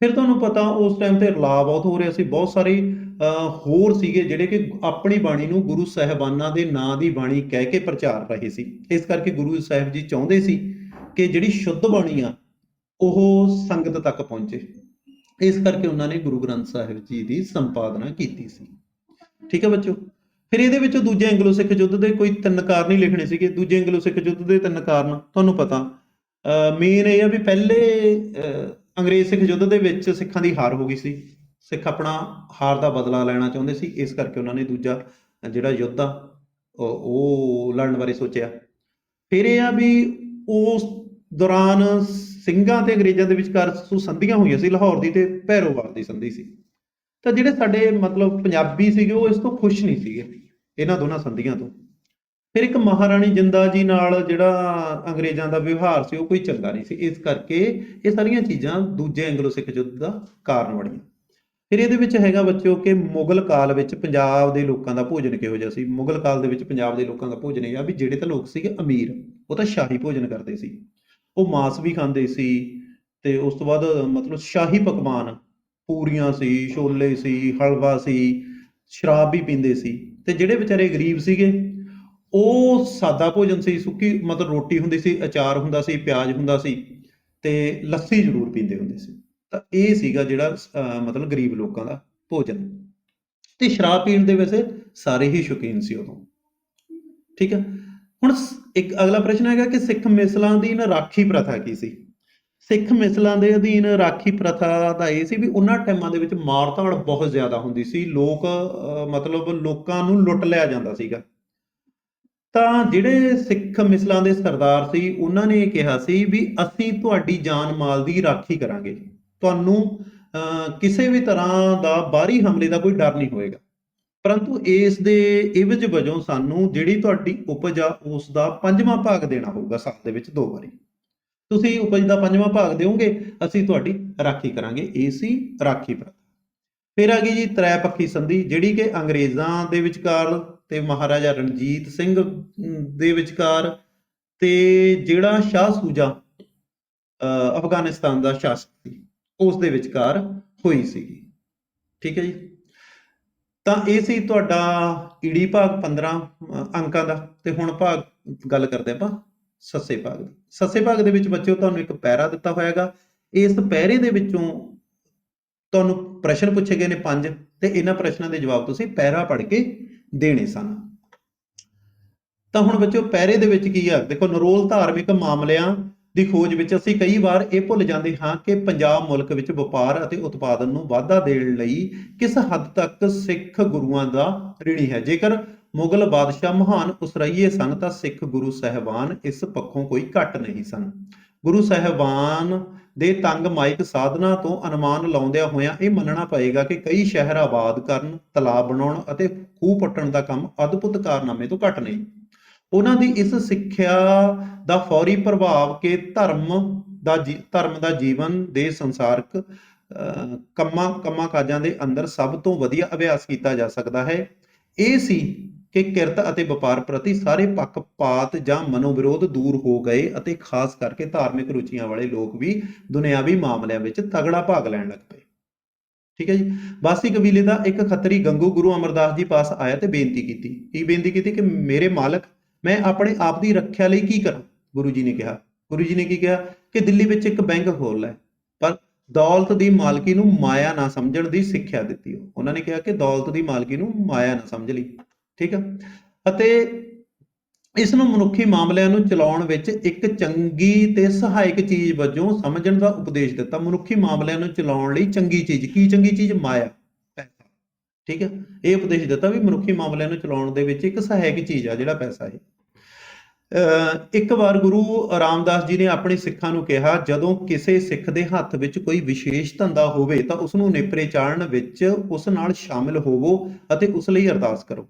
ਫਿਰ ਤੁਹਾਨੂੰ ਪਤਾ ਉਸ ਟਾਈਮ ਤੇ ਰਲਾ ਬਹੁਤ ਹੋ ਰਿਹਾ ਸੀ ਬਹੁਤ ਸਾਰੇ ਅਹ, ਹੋਰ ਸੀਗੇ ਜਿਹੜੇ ਕਿ ਆਪਣੀ ਬਾਣੀ ਨੂੰ ਗੁਰੂ ਸਾਹਿਬਾਨਾਂ ਦੇ ਨਾਂ ਦੀ ਬਾਣੀ ਕਹਿ ਕੇ ਪ੍ਰਚਾਰ ਰਹੇ ਸੀ। ਇਸ ਕਰਕੇ ਗੁਰੂ ਸਾਹਿਬ ਜੀ ਚਾਹੁੰਦੇ ਸੀ ਕਿ ਜਿਹੜੀ ਸ਼ੁੱਧ ਬਾਣੀ ਆ ਉਹ ਸੰਗਤ ਤੱਕ ਪਹੁੰਚੇ। ਇਸ ਕਰਕੇ ਉਹਨਾਂ ਨੇ ਗੁਰੂ ਗ੍ਰੰਥ ਸਾਹਿਬ ਜੀ ਦੀ ਸੰਪਾਦਨਾ ਕੀਤੀ ਸੀ। ਠੀਕ ਹੈ ਬੱਚੋ ਫਿਰ ਇਹਦੇ ਵਿੱਚੋਂ ਦੂਜੇ ਐਂਗਲੋ ਸਿੱਖ ਯੁੱਧ ਦੇ ਕੋਈ ਤਿੰਨ ਕਾਰਨ ਹੀ ਲਿਖਣੇ ਸੀਗੇ। ਦੂਜੇ ਐਂਗਲੋ ਸਿੱਖ ਯੁੱਧ ਦੇ ਤਿੰਨ ਕਾਰਨ ਤੁਹਾਨੂੰ ਪਤਾ। ਮੇਨ ਇਹ ਆ ਵੀ ਪਹਿਲੇ ਅਹ, ਅੰਗਰੇਜ਼ ਸਿੱਖ ਯੁੱਧ ਦੇ ਵਿੱਚ ਸਿੱਖਾਂ ਦੀ ਹਾਰ ਹੋ ਗਈ ਸੀ। ਸਿੱਖ ਆਪਣਾ ਹਾਰ ਦਾ ਬਦਲਾ ਲੈਣਾ ਚਾਹੁੰਦੇ ਸੀ। ਇਸ ਕਰਕੇ ਉਹਨਾਂ ਨੇ ਦੂਜਾ ਜਿਹੜਾ ਯੁੱਧ ਆ ਉਹ ਲੜਨ ਬਾਰੇ ਸੋਚਿਆ। ਫਿਰ ਇਹ ਆ ਵੀ ਉਸ ਦੌਰਾਨ ਸਿੰਘਾਂ ਤੇ ਅੰਗਰੇਜ਼ਾਂ ਦੇ ਵਿਚਕਾਰ ਸੋ ਸੰਧੀਆਂ ਹੋਈਆਂ ਸੀ, ਲਾਹੌਰ ਦੀ ਤੇ ਭੈਰੋਵਾਲ ਦੀ ਸੰਧੀ ਸੀ। ਤਾਂ ਜਿਹੜੇ ਸਾਡੇ ਮਤਲਬ ਪੰਜਾਬੀ ਸੀਗੇ, ਉਹ ਇਸ ਤੋਂ ਖੁਸ਼ ਨਹੀਂ ਸੀਗੇ, ਇਹਨਾਂ ਦੋਨਾਂ ਸੰਧੀਆਂ ਤੋਂ। ਫਿਰ ਇੱਕ ਮਹਾਰਾਣੀ ਜਿੰਦਾ ਜੀ ਨਾਲ ਜਿਹੜਾ ਅੰਗਰੇਜ਼ਾਂ ਦਾ ਵਿਵਹਾਰ ਸੀ, ਉਹ ਕੋਈ ਚੰਗਾ ਨਹੀਂ ਸੀ। ਇਸ ਕਰਕੇ ਇਹ ਸਾਰੀਆਂ ਚੀਜ਼ਾਂ ਦੂਜੇ ਐਂਗਲੋ ਸਿੱਖ ਯੁੱਧ ਦਾ ਕਾਰਨ ਬਣੀਆਂ ਫਿਰ ਇਹਦੇ ਵਿੱਚ ਹੈਗਾ ਬੱਚਿਓ ਕਿ ਮੁਗਲ ਕਾਲ ਵਿੱਚ ਪੰਜਾਬ ਦੇ ਲੋਕਾਂ ਦਾ ਭੋਜਨ ਕਿਹੋ ਜਿਹਾ ਸੀ? ਮੁਗਲ ਕਾਲ ਦੇ ਵਿੱਚ ਪੰਜਾਬ ਦੇ ਲੋਕਾਂ ਦਾ ਭੋਜਨ ਇਹ ਆ ਵੀ ਜਿਹੜੇ ਤਾਂ ਲੋਕ ਸੀਗੇ ਅਮੀਰ, ਉਹ ਤਾਂ ਸ਼ਾਹੀ ਭੋਜਨ ਕਰਦੇ ਸੀ। ਉਹ ਮਾਸ ਵੀ ਖਾਂਦੇ ਸੀ ਤੇ ਉਸ ਤੋਂ ਬਾਅਦ ਮਤਲਬ ਸ਼ਾਹੀ ਪਕਵਾਨ ਪੂਰੀਆਂ ਸੀ, ਛੋਲੇ ਸੀ, ਹਲਵਾ ਸੀ, ਸ਼ਰਾਬ ਵੀ ਪੀਂਦੇ ਸੀ। ਤੇ ਜਿਹੜੇ ਵਿਚਾਰੇ ਗਰੀਬ ਸੀਗੇ, ਉਹ ਸਾਦਾ ਭੋਜਨ ਸੀ, ਸੁੱਕੀ ਮਤਲਬ ਰੋਟੀ ਹੁੰਦੀ ਸੀ, ਅਚਾਰ ਹੁੰਦਾ ਸੀ, ਪਿਆਜ਼ ਹੁੰਦਾ ਸੀ ਤੇ ਲੱਸੀ ਜ਼ਰੂਰ ਪੀਂਦੇ ਹੁੰਦੇ ਸੀ। ਤਾਂ ਇਹ ਸੀਗਾ ਜਿਹੜਾ ਮਤਲਬ ਗਰੀਬ ਲੋਕਾਂ ਦਾ ਭੋਜਨ। ਤੇ ਸ਼ਰਾਬ ਪੀਣ ਦੇ ਵੈਸੇ ਸਾਰੇ ਹੀ ਸ਼ੌਕੀਨ ਸੀ ਉਦੋਂ। ਠੀਕ ਹੈ ਹੁਣ ਇੱਕ ਅਗਲਾ ਪ੍ਰਸ਼ਨ ਹੈਗਾ ਕਿ ਸਿੱਖ ਮਿਸਲਾਂ ਦੀ ਨਾ ਰਾਖੀ ਪ੍ਰਥਾ ਕੀ ਸੀ? ਸਿੱਖ ਮਿਸਲਾਂ ਦੇ ਅਧੀਨ ਰਾਖੀ ਪ੍ਰਥਾ ਦਾ ਇਹ ਸੀ ਵੀ ਉਹਨਾਂ ਟਾਈਮਾਂ ਦੇ ਵਿੱਚ ਮਾਰ ਧਾੜ ਬਹੁਤ ਜ਼ਿਆਦਾ ਹੁੰਦੀ ਸੀ ਲੋਕ ਮਤਲਬ ਲੋਕਾਂ ਨੂੰ ਲੁੱਟ ਲਿਆ ਜਾਂਦਾ ਸੀਗਾ। ਤਾਂ ਜਿਹੜੇ ਸਿੱਖ ਮਿਸਲਾਂ ਦੇ ਸਰਦਾਰ ਸੀ ਉਹਨਾਂ ਨੇ ਇਹ ਕਿਹਾ ਸੀ ਵੀ ਅਸੀਂ ਤੁਹਾਡੀ ਜਾਨ ਮਾਲ ਦੀ ਰਾਖੀ ਕਰਾਂਗੇ। ਤੁਹਾਨੂੰ ਅਹ, ਕਿਸੇ ਵੀ ਤਰ੍ਹਾਂ ਦਾ ਬਾਹਰੀ ਹਮਲੇ ਦਾ ਕੋਈ ਡਰ ਨਹੀਂ ਹੋਏਗਾ। ਪਰੰਤੂ ਇਸ ਦੇ ਇਵਜ ਵਜੋਂ ਸਾਨੂੰ ਜਿਹੜੀ ਤੁਹਾਡੀ ਉਪਜ ਆ ਉਸ ਦਾ ਪੰਜਵਾਂ ਭਾਗ ਦੇਣਾ ਹੋਊਗਾ ਸਾਲ ਦੇ ਵਿੱਚ ਦੋ ਵਾਰੀ। ਤੁਸੀਂ ਉਪਜ ਦਾ ਪੰਜਵਾਂ ਭਾਗ ਦਿਓਗੇ ਅਸੀਂ ਤੁਹਾਡੀ ਰਾਖੀ ਕਰਾਂਗੇ। ਇਹ ਸੀ ਰਾਖੀ ਪ੍ਰਥਾ। ਫਿਰ ਆ ਗਈ ਜੀ ਤ੍ਰੈ ਪੱਖੀ ਸੰਧੀ ਜਿਹੜੀ ਕਿ ਅੰਗਰੇਜ਼ਾਂ ਦੇ ਵਿਚਕਾਰ ਤੇ ਮਹਾਰਾਜਾ ਰਣਜੀਤ ਸਿੰਘ ਦੇ ਵਿਚਕਾਰ ਤੇ ਜਿਹੜਾ ਸ਼ਾਹ ਸੂਜਾ ਅਹ, ਅਫਗਾਨਿਸਤਾਨ ਦਾ ਸ਼ਾਸਕ ਸੀ ਉਸ ਦੇ ਵਿਚਕਾਰ ਹੋਈ ਸੀਗੀ। ਠੀਕ ਹੈ ਜੀ? ਤਾਂ ਇਹ ਸੀ ਤੁਹਾਡਾ ਈੜੀ ਭਾਗ 15 ਅੰਕਾਂ ਦਾ। ਤੇ ਹੁਣ ਭਾਗ ਗੱਲ ਕਰਦੇ ਆਪਾਂ ਸੱਸੇ ਭਾਗ ਦੀ। ਸੱਸੇ ਭਾਗ ਦੇ ਵਿੱਚ ਬੱਚਿਓ, ਤੁਹਾਨੂੰ ਇੱਕ ਪੈਰਾ ਦਿੱਤਾ ਹੋਇਆਗਾ। ਇਸ ਪੈਰੇ ਦੇ ਵਿੱਚੋਂ ਤੁਹਾਨੂੰ ਪ੍ਰਸ਼ਨ ਪੁੱਛੇ ਗਏ ਨੇ ਪੰਜ। ਤੇ ਇਹਨਾਂ ਪ੍ਰਸ਼ਨਾਂ ਦੇ ਜਵਾਬ ਤੁਸੀਂ ਪੈਰਾ ਪੜ੍ਹ ਕੇ ਦੇਣੇ ਸਨ। ਤਾਂ ਹੁਣ ਬੱਚਿਓ, ਪੈਰੇ ਦੇ ਵਿੱਚ ਕੀ ਆ? ਦੇਖੋ, ਨਰੋਲ ਧਾਰਮਿਕ ਮਾਮਲਿਆਂ ਦੀ ਖੋਜ ਵਿੱਚ ਅਸੀਂ ਕਈ ਵਾਰ ਇਹ ਭੁੱਲ ਜਾਂਦੇ ਹਾਂ ਕਿ ਪੰਜਾਬ ਮੁਲਕ ਵਿੱਚ ਵਪਾਰ ਅਤੇ ਉਤਪਾਦਨ ਨੂੰ ਵਾਧਾ ਦੇਣ ਲਈ ਕਿਸ ਹੱਦ ਤੱਕ ਸਿੱਖ ਗੁਰੂਆਂ ਦਾ ਰਿਣੀ ਹੈ। ਜੇਕਰ ਮੁਗਲ ਬਾਦਸ਼ਾਹ ਮਹਾਨ ਉਸਰਈਏ ਸਨ, ਤਾਂ ਸਿੱਖ ਗੁਰੂ ਸਹਿਬਾਨ ਇਸ ਪੱਖੋਂ ਕੋਈ ਘੱਟ ਨਹੀਂ ਸਨ। ਗੁਰੂ ਸਹਿਬਾਨ ਦੇ ਤੰਗ ਮਾਇਕ ਸਾਧਨਾ ਤੋਂ ਅਨੁਮਾਨ ਲਾਉਂਦਿਆਂ ਹੋਇਆਂ ਇਹ ਮੰਨਣਾ ਪਏਗਾ ਕਿ ਕਈ ਸ਼ਹਿਰ ਆਬਾਦ ਕਰਨ, ਤਲਾਬ ਬਣਾਉਣ ਅਤੇ ਖੂਹ ਪੱਟਣ ਦਾ ਕੰਮ ਅਦਭੁਤ ਕਾਰਨਾਮੇ ਤੋਂ ਘੱਟ ਨਹੀਂ। ਉਹਨਾਂ ਦੀ ਇਸ ਸਿੱਖਿਆ ਦਾ ਫੌਰੀ ਪ੍ਰਭਾਵ ਕੇ ਧਰਮ ਦਾ ਜੀ- ਧਰਮ ਦਾ ਜੀਵਨ ਦੇ ਸੰਸਾਰਕ ਕੰਮਾਂ ਕੰਮਾਂ ਕਾਜਾਂ ਦੇ ਅੰਦਰ ਸਭ ਤੋਂ ਵਧੀਆ ਅਭਿਆਸ ਕੀਤਾ ਜਾ ਸਕਦਾ ਹੈ। ਇਹ ਸੀ ਕਿ ਕਿਰਤ ਅਤੇ ਵਪਾਰ ਪ੍ਰਤੀ ਸਾਰੇ ਪੱਖਪਾਤ ਜਾਂ ਮਨੋਵਿਰੋਧ ਦੂਰ ਹੋ ਗਏ ਅਤੇ ਖਾਸ ਕਰਕੇ ਧਾਰਮਿਕ ਰੁਚੀਆਂ ਵਾਲੇ ਲੋਕ ਵੀ ਦੁਨਿਆਵੀ ਮਾਮਲਿਆਂ ਵਿੱਚ ਤਗੜਾ ਭਾਗ ਲੈਣ ਲੱਗ ਪਏ। ਠੀਕ ਹੈ ਜੀ? ਬਾਸੀ ਕਬੀਲੇ ਦਾ ਇੱਕ ਖੱਤਰੀ ਗੰਗੂ ਗੁਰੂ ਅਮਰਦਾਸ ਜੀ ਪਾਸ ਆਇਆ ਤੇ ਬੇਨਤੀ ਕੀਤੀ। ਕੀ ਬੇਨਤੀ ਕੀਤੀ ਕਿ ਮੇਰੇ ਮਾਲਕ ਮੈਂ ਆਪਣੇ ਆਪ ਦੀ ਰੱਖਿਆ ਲਈ ਕੀ ਕਰਾਂ? ਗੁਰੂ ਜੀ ਨੇ ਕਿਹਾ। ਗੁਰੂ ਜੀ ਨੇ ਕੀ ਕਿਹਾ? ਕਿ ਦਿੱਲੀ ਵਿੱਚ ਇੱਕ ਬੈਂਕ ਖੋਲ ਲੈ। ਪਰ ਦੌਲਤ ਦੀ ਮਾਲਕੀ ਨੂੰ ਮਾਇਆ ਨਾ ਸਮਝਣ ਦੀ ਸਿੱਖਿਆ ਦਿੱਤੀ ਉਹਨਾਂ ਨੇ ਕਿਹਾ ਕਿ ਦੌਲਤ ਦੀ ਮਾਲਕੀ ਨੂੰ ਮਾਇਆ ਨਾ ਸਮਝ ਲਈ। ਠੀਕ ਹੈ ਅਤੇ ਇਸ ਨੂੰ ਮਨੁੱਖੀ ਮਾਮਲਿਆਂ ਨੂੰ ਚਲਾਉਣ ਵਿੱਚ ਇੱਕ ਚੰਗੀ ਤੇ ਸਹਾਇਕ ਚੀਜ਼ ਵਜੋਂ ਸਮਝਣ ਦਾ ਉਪਦੇਸ਼ ਦਿੱਤਾ। ਮਨੁੱਖੀ ਮਾਮਲਿਆਂ ਨੂੰ ਚਲਾਉਣ ਲਈ ਚੰਗੀ ਚੀਜ਼। ਕੀ ਚੰਗੀ ਚੀਜ਼? ਮਾਇਆ। ਪੈਸਾ। ਠੀਕ ਹੈ ਇਹ ਉਪਦੇਸ਼ ਦਿੱਤਾ ਵੀ ਮਨੁੱਖੀ ਮਾਮਲਿਆਂ ਨੂੰ ਚਲਾਉਣ ਦੇ ਵਿੱਚ ਇੱਕ ਸਹਾਇਕ ਚੀਜ਼ ਆ, ਜਿਹੜਾ ਪੈਸਾ ਹੈ। ਇੱਕ ਵਾਰ ਗੁਰੂ ਰਾਮਦਾਸ ਜੀ ਨੇ ਆਪਣੇ ਸਿੱਖਾਂ ਨੂੰ ਕਿਹਾ ਜਦੋਂ ਕਿਸੇ ਸਿੱਖ ਦੇ ਹੱਥ ਵਿੱਚ ਕੋਈ ਵਿਸ਼ੇਸ਼ ਧੰਦਾ ਹੋਵੇ ਤਾਂ ਉਸ ਨੂੰ ਨੇਪਰੇ ਚਾੜਨ ਵਿੱਚ ਉਸ ਨਾਲ ਸ਼ਾਮਿਲ ਹੋਵੋ ਅਤੇ ਉਸ ਲਈ ਅਰਦਾਸ ਕਰੋ।